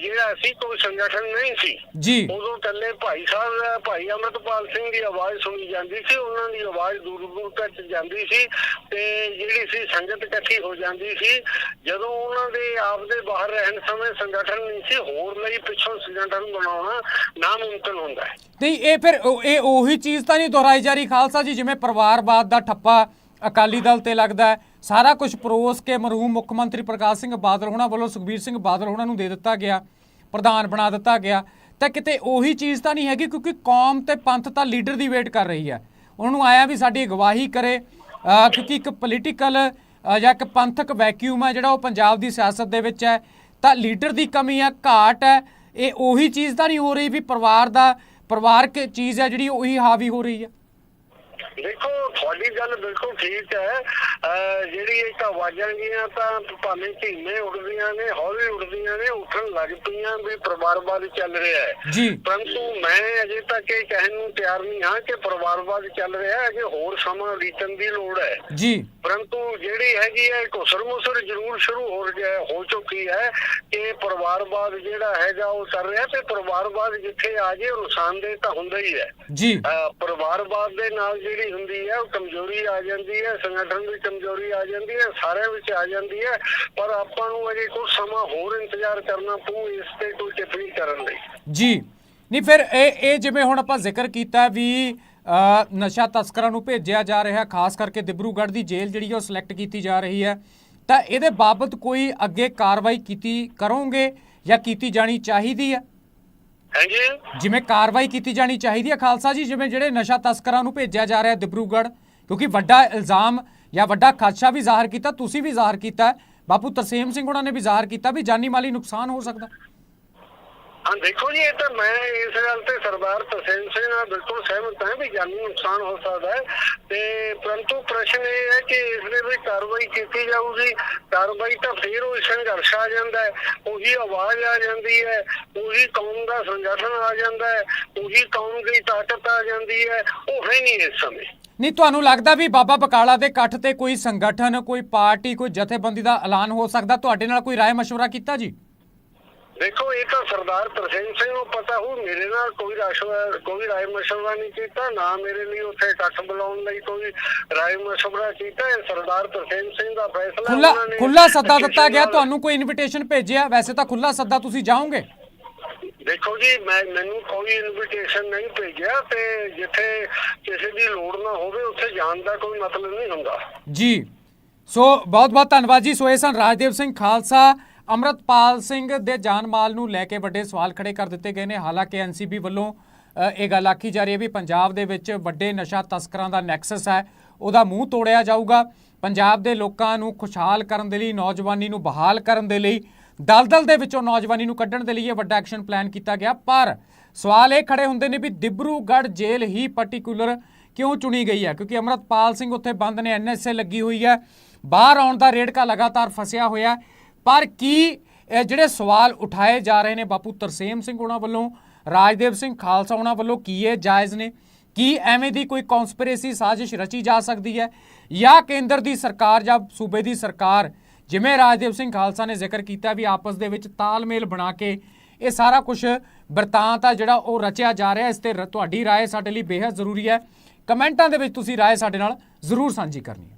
ਜਿਹੜਾ ਸੀ ਕੋਈ ਸੰਗਠਨ ਨਹੀਂ ਸੀ। ਜੀ। ਉਦੋਂ ਕੱਲੇ ਭਾਈ ਸਾਹਿਬ, ਭਾਈ ਅਮਰਪਾਲ ਸਿੰਘ ਦੀ ਆਵਾਜ਼ ਸੁਣੀ ਜਾਂਦੀ ਸੀ, ਉਹਨਾਂ ਦੀ ਆਵਾਜ਼ ਦੂਰ ਦੂਰ ਤੱਕ ਜਾਂਦੀ ਸੀ ਤੇ ਜਿਹੜੀ ਸੀ ਸੰਗਤ ਇਕੱਠੀ ਹੋ ਜਾਂਦੀ ਸੀ। ਜਦੋਂ ਉਹਨਾਂ ਦੇ ਆਪ ਬਾਹਰ ਰਹਿਣ ਸਮੇਂ ਸੰਗਠਨ ਨਹੀਂ ਸੀ, ਹੋਰ ਲਈ ਪਿੱਛੋਂ ਸੰਗਠਨ ਬਣਾਉਣਾ ਨਾਮੁਮਕਿਨ ਹੁੰਦਾ ਹੈ। ਨਹੀਂ, ਇਹ ਫਿਰ ਉਹ- ਇਹ ਉਹੀ ਚੀਜ਼ ਤਾਂ ਨਹੀਂ ਦੁਹਰਾਈ ਜਾ ਰਹੀ ਖਾਲਸਾ ਜੀ, ਜਿਵੇਂ ਪਰਿਵਾਰਵਾਦ ਦਾ ਠੱਪਾ ਅਕਾਲੀ ਦਲ ਤੇ ਲੱਗਦਾ ਹੈ। ਸਾਰਾ ਕੁਝ ਪਰੋਸ ਕੇ ਮਰਹੂਮ ਮੁੱਖ ਮੰਤਰੀ ਪ੍ਰਕਾਸ਼ ਸਿੰਘ ਬਾਦਲ ਹੋਣਾ ਵੱਲੋਂ ਸੁਖਬੀਰ ਸਿੰਘ ਬਾਦਲ ਹੋਣਾ ਨੂੰ ਦੇ ਦਿੱਤਾ ਗਿਆ, ਪ੍ਰਧਾਨ ਬਣਾ ਦਿੱਤਾ ਗਿਆ। ਤਾਂ ਕਿਤੇ ਉਹੀ ਚੀਜ਼ ਤਾਂ ਨਹੀਂ ਹੈਗੀ, ਕਿਉਂਕਿ ਕੌਮ ਤੇ ਪੰਥ ਤਾਂ ਲੀਡਰ ਦੀ ਵੇਟ ਕਰ ਰਹੀ ਹੈ। ਉਹਨਾਂ ਨੂੰ ਆਇਆ ਵੀ ਸਾਡੀ ਅਗਵਾਹੀ ਕਰੇ ਕਿਉਂਕਿ ਇੱਕ ਪੋਲੀਟੀਕਲ ਜਾਂ ਇੱਕ ਪੰਥਕ ਵੈਕਿਊਮ ਹੈ, ਜਿਹੜਾ ਉਹ ਪੰਜਾਬ ਦੀ ਸਿਆਸਤ ਦੇ ਵਿੱਚ ਹੈ। ਤਾਂ ਲੀਡਰ ਦੀ ਕਮੀ ਹੈ, ਘਾਟ ਹੈ। ਇਹ ਉਹੀ ਚੀਜ਼ ਤਾਂ ਨਹੀਂ ਹੋ ਰਹੀ ਵੀ ਪਰਿਵਾਰ ਦਾ ਪਰਿਵਾਰਕ ਚੀਜ਼ ਹੈ ਜਿਹੜੀ ਉਹੀ ਹਾਵੀ ਹੋ ਰਹੀ ਹੈ। ਦੇਖੋ ਤੁਹਾਡੀ ਗੱਲ ਬਿਲਕੁਲ ਠੀਕ ਹੈ। ਜਿਹੜੀ ਇੱਕ ਆਵਾਜ਼ਾਂ ਗੀਆਂ ਤਾਂ ਭਾਵੇਂ ਧੀਮੇ ਉੱਡਦੀਆਂ ਨੇ ਹੌਲੀ ਉੱਡਦੀਆਂ ਨੇ ਉੱਠਣ ਲੱਗ ਪਈਆਂ ਵੀ ਪਰਿਵਾਰਵਾਦ ਚੱਲ ਰਿਹਾ ਹੈ। ਪਰੰਤੂ ਮੈਂ ਅਜੇ ਤੱਕ ਇਹ ਕਹਿਣ ਨੂੰ ਤਿਆਰ ਨਹੀਂ ਹਾਂ ਕਿ ਪਰਿਵਾਰਵਾਦ ਚੱਲ ਰਿਹਾ ਹੈ ਅਜੇ ਹੋਰ ਸਮਾਂ ਬੀਤਣ ਦੀ ਲੋੜ ਹੈ। ਜੀ। ਪਰੰਤੂ ਜਿਹੜੀ ਹੈਗੀ ਹੈ ਘੁਸਰ ਮੁਸਰ ਜ਼ਰੂਰ ਸ਼ੁਰੂ ਹੋ ਗਿਆ ਹੋ ਚੁੱਕੀ ਹੈ ਕਿ ਪਰਿਵਾਰਵਾਦ ਜਿਹੜਾ ਹੈਗਾ ਉਹ ਕਰ ਰਿਹਾ ਤੇ ਪਰਿਵਾਰਵਾਦ ਜਿੱਥੇ ਆ ਜੇ ਉਹ ਨੁਕਸਾਨਦੇਹ ਤਾਂ ਹੁੰਦਾ ਹੀ ਹੈ। ਜੀ। ਪਰਿਵਾਰਵਾਦ ਦੇ ਨਾਲ ਜਿਹੜੀ ਹੁੰਦੀ ਹੈ ਉਹ ਕਮਜ਼ੋਰੀ ਆ ਜਾਂਦੀ ਹੈ ਸੰਗਠਨ ਦੀ ਕਮਜ਼ੋਰੀ ਆ ਜਾਂਦੀ ਹੈ ਸਾਰਿਆਂ ਵਿੱਚ ਆ ਜਾਂਦੀ ਹੈ ਪਰ ਆਪਾਂ ਨੂੰ ਅਜੇ ਕੁਝ ਸਮਾਂ ਹੋਰ ਇੰਤਜ਼ਾਰ ਕਰਨਾ ਪਊ ਇਸ ਤੇ ਕੋਈ ਟਿੱਪਣੀ ਕਰਨ ਲਈ। ਜੀ ਨਹੀਂ ਫਿਰ ਇਹ ਇਹ ਜਿਵੇਂ ਹੁਣ ਆਪਾਂ ਜ਼ਿਕਰ ਕੀਤਾ ਵੀ ਅ, ਨਸ਼ਾ ਤਸਕਰਾਂ ਨੂੰ ਭੇਜਿਆ ਜਾ ਰਿਹਾ ਖਾਸ ਕਰਕੇ ਦਿਬਰੂਗੜ੍ਹ ਦੀ ਜੇਲ੍ਹ ਜਿਹੜੀ ਉਹ ਸਿਲੈਕਟ ਕੀਤੀ ਜਾ ਰਹੀ ਹੈ ਤਾਂ ਇਹਦੇ ਬਾਬਤ ਕੋਈ ਅੱਗੇ ਕਾਰਵਾਈ ਕੀਤੀ ਕਰੋਗੇ ਜਾਂ ਕੀਤੀ ਜਾਣੀ ਚਾਹੀਦੀ ਹੈ? ਹਾਂਜੀ ਜਿਵੇਂ ਕਾਰਵਾਈ ਕੀਤੀ ਜਾਣੀ ਚਾਹੀਦੀ ਹੈ ਖਾਲਸਾ ਜੀ ਜਿਵੇਂ ਜਿਹੜੇ ਨਸ਼ਾ ਤਸਕਰਾਂ ਨੂੰ ਭੇਜਿਆ ਜਾ ਰਿਹਾ ਦਿਬਰੂਗੜ੍ਹ ਕਿਉਂਕਿ ਵੱਡਾ ਇਲਜ਼ਾਮ ਜਾਂ ਵੱਡਾ ਖਦਸ਼ਾ ਵੀ ਜ਼ਾਹਰ ਕੀਤਾ ਤੁਸੀਂ ਵੀ ਜ਼ਾਹਰ ਕੀਤਾ। ਬਾਪੂ ਤਰਸੇਮ ਸਿੰਘ ਉਹਨਾਂ ਨੇ ਵੀ ਜ਼ਾਹਰ ਕੀਤਾ ਵੀ ਜਾਨੀ ਮਾਲੀ ਨੁਕਸਾਨ ਹੋ ਸਕਦਾ ਹਾਂ ਦੇਖੋ ਜੀ ਇਹ ਤਾਂ ਮੈਂ ਇਸ ਗੱਲ ਤੇ ਸਰਦਾਰ ਤਰਸੇਮ ਸਿੰਘ ਨਾਲ ਬਿਲਕੁਲ ਸਹਿਮਤ ਹਾਂ ਵੀ ਜਾਨੀ ਨੁਕਸਾਨ ਹੋ ਸਕਦਾ ਹੈ ਤੇ ਪਰੰਤੂ ਪ੍ਰਸ਼ਨ ਇਹ ਹੈ ਕਿ ਇਸ ਦੇ ਵਿੱਚ ਕਾਰਵਾਈ ਕੀਤੀ ਜਾਊਗੀ ਕਾਰਵਾਈ ਤਾਂ ਫਿਰ ਉਹ ਸੰਘਰਸ਼ ਆ ਜਾਂਦਾ ਹੈ ਉਹੀ ਆਵਾਜ਼ ਆ ਜਾਂਦੀ ਹੈ ਉਹੀ ਕੌਮ ਦਾ ਸੰਗਠਨ ਆ ਜਾਂਦਾ ਹੈ ਉਹੀ ਕੌਮ ਦੀ ਤਾਕਤ ਆ ਜਾਂਦੀ ਹੈ ਉਹ ਹੈ ਨਹੀਂ ਇਸ ਸਮੇਂ ਨਹੀਂ ਤੁਹਾਨੂੰ ਲੱਗਦਾ ਵੀ ਬਾਬਾ ਬਕਾਲਾ ਦੇ ਇਕੱਠ ਤੇ ਕੋਈ ਸੰਗਠਨ ਕੋਈ ਪਾਰਟੀ ਕੋਈ ਜਥੇਬੰਦੀ ਦਾ ਐਲਾਨ ਹੋ ਸਕਦਾ ਤੁਹਾਡੇ ਨਾਲ ਕੋਈ ਰਾਏ مشورہ ਕੀਤਾ ਜੀ ਦੇਖੋ ਇਹ ਤਾਂ ਸਰਦਾਰ ਤਰਸੇਮ ਸਿੰਘ ਨੂੰ ਪਤਾ ਹੋ ਮੇਰੇ ਨਾਲ ਕੋਈ ਰਾਸ਼ਵ ਕੋਈ ਰਾਏ ਮਸ਼ਵਰਾ ਨਹੀਂ ਕੀਤਾ ਨਾ ਮੇਰੇ ਲਈ ਉੱਥੇ ਇਕੱਠ ਬੁਲਾਉਣ ਲਈ ਕੋਈ ਰਾਏ ਮਸ਼ਵਰਾ ਕੀਤਾ ਇਹ ਸਰਦਾਰ ਤਰਸੇਮ ਸਿੰਘ ਦਾ ਫੈਸਲਾ ਖੁੱਲਾ ਉਹਨਾਂ ਨੇ ਖੁੱਲਾ ਸੱਦਾ ਦਿੱਤਾ ਗਿਆ ਤੁਹਾਨੂੰ ਕੋਈ ਇਨਵੀਟੇਸ਼ਨ ਭੇਜਿਆ? ਵੈਸੇ ਤਾਂ ਖੁੱਲਾ ਸੱਦਾ ਤੁਸੀਂ ਜਾਓਗੇ? ਦੇਖੋ ਜੀ ਮੈਂ ਮੈਨੂੰ ਕੋਈ ਇਨਵੀਟੇਸ਼ਨ ਨਹੀਂ ਭੇਜਿਆ ਤੇ ਜਿੱਥੇ ਕਿਸੇ ਦੀ ਲੋੜ ਨਾ ਹੋਵੇ ਉੱਥੇ ਜਾਣ ਦਾ ਕੋਈ ਮਤਲਬ ਨਹੀਂ ਹੁੰਦਾ। ਜੀ। ਸੋ ਬਹੁਤ ਬਹੁਤ ਧੰਨਵਾਦ ਜੀ। ਸੋ ਇਹ ਸਨ ਰਾਜਦੇਵ ਸਿੰਘ ਖਾਲਸਾ ਅਮਰਤਪਾਲ ਸਿੰਘ ਦੇ ਜਾਨ ਮਾਲ ਨੂੰ ਲੈ ਕੇ ਵੱਡੇ ਸਵਾਲ ਖੜੇ ਕਰ ਦਿੱਤੇ ਗਏ ਨੇ। ਹਾਲਾਂਕਿ ਐਨਸੀਬੀ ਵੱਲੋਂ ਇਹ ਗੱਲ ਆਖੀ ਜਾ ਰਹੀ ਹੈ ਵੀ ਪੰਜਾਬ ਦੇ ਵਿੱਚ ਵੱਡੇ ਨਸ਼ਾ ਤਸਕਰਾਂ ਦਾ ਨੈਕਸਸ ਹੈ। ਉਹਦਾ ਮੂੰਹ ਤੋੜਿਆ ਜਾਊਗਾ। ਪੰਜਾਬ ਦੇ ਲੋਕਾਂ ਨੂੰ ਖੁਸ਼ਹਾਲ ਕਰਨ ਦੇ ਲਈ, ਨੌਜਵਾਨੀ ਨੂੰ ਬਹਾਲ ਕਰਨ ਦੇ ਲਈ, ਦਲਦਲ ਦੇ ਵਿੱਚੋਂ ਨੌਜਵਾਨੀ ਨੂੰ ਕੱਢਣ ਦੇ ਲਈ ਇਹ ਵੱਡਾ ਐਕਸ਼ਨ ਪਲਾਨ ਕੀਤਾ ਗਿਆ। ਪਰ ਸਵਾਲ ਇਹ ਖੜੇ ਹੁੰਦੇ ਨੇ ਵੀ ਦਿਬਰੂਗੜ੍ਹ ਜੇਲ੍ਹ ਹੀ ਪਾਰਟਿਕੂਲਰ ਕਿਉਂ ਚੁਣੀ ਗਈ ਹੈ? ਕਿਉਂਕਿ ਅਮਰਤਪਾਲ ਸਿੰਘ ਉੱਥੇ ਬੰਦ ਨੇ ਐਨਐਸਏ ਲੱਗੀ ਹੋਈ ਹੈ। ਬਾਹਰ ਆਉਣ ਦਾ ਰੇੜਕਾ ਲਗਾਤਾਰ ਫਸਿਆ ਹੋਇਆ ਪਰ ਕੀ ਇਹ ਜਿਹੜੇ ਸਵਾਲ ਉਠਾਏ ਜਾ ਰਹੇ ਨੇ ਬਾਪੂ ਤਰਸੇਮ ਸਿੰਘ ਉਹਨਾਂ ਵੱਲੋਂ, ਰਾਜਦੇਵ ਸਿੰਘ ਖਾਲਸਾ ਉਹਨਾਂ ਵੱਲੋਂ ਕੀ ਇਹ ਜਾਇਜ਼ ਨੇ? ਕੀ ਐਵੇਂ ਦੀ ਕੋਈ ਕਨਸਪੀਰੇਸੀ ਸਾਜ਼ਿਸ਼ ਰਚੀ ਜਾ ਸਕਦੀ ਹੈ? ਜਾਂ ਕੇਂਦਰ ਦੀ ਸਰਕਾਰ ਜਾਂ ਸੂਬੇ ਦੀ ਸਰਕਾਰ, ਜਿਵੇਂ ਰਾਜਦੇਵ ਸਿੰਘ ਖਾਲਸਾ ਨੇ ਜ਼ਿਕਰ ਕੀਤਾ ਵੀ ਆਪਸ ਦੇ ਵਿੱਚ ਤਾਲਮੇਲ ਬਣਾ ਕੇ ਇਹ ਸਾਰਾ ਕੁਝ ਵਰਤਾਂਤ ਆ ਜਿਹੜਾ ਉਹ ਰਚਿਆ ਜਾ ਰਿਹਾ, ਇਸ ਤੇ ਤੁਹਾਡੀ رائے ਸਾਡੇ ਲਈ ਬੇਹੱਦ ਜ਼ਰੂਰੀ ਹੈ। ਕਮੈਂਟਾਂ ਦੇ ਵਿੱਚ ਤੁਸੀਂ رائے ਸਾਡੇ ਨਾਲ ਜ਼ਰੂਰ ਸਾਂਝੀ ਕਰਨੀ ਹੈ।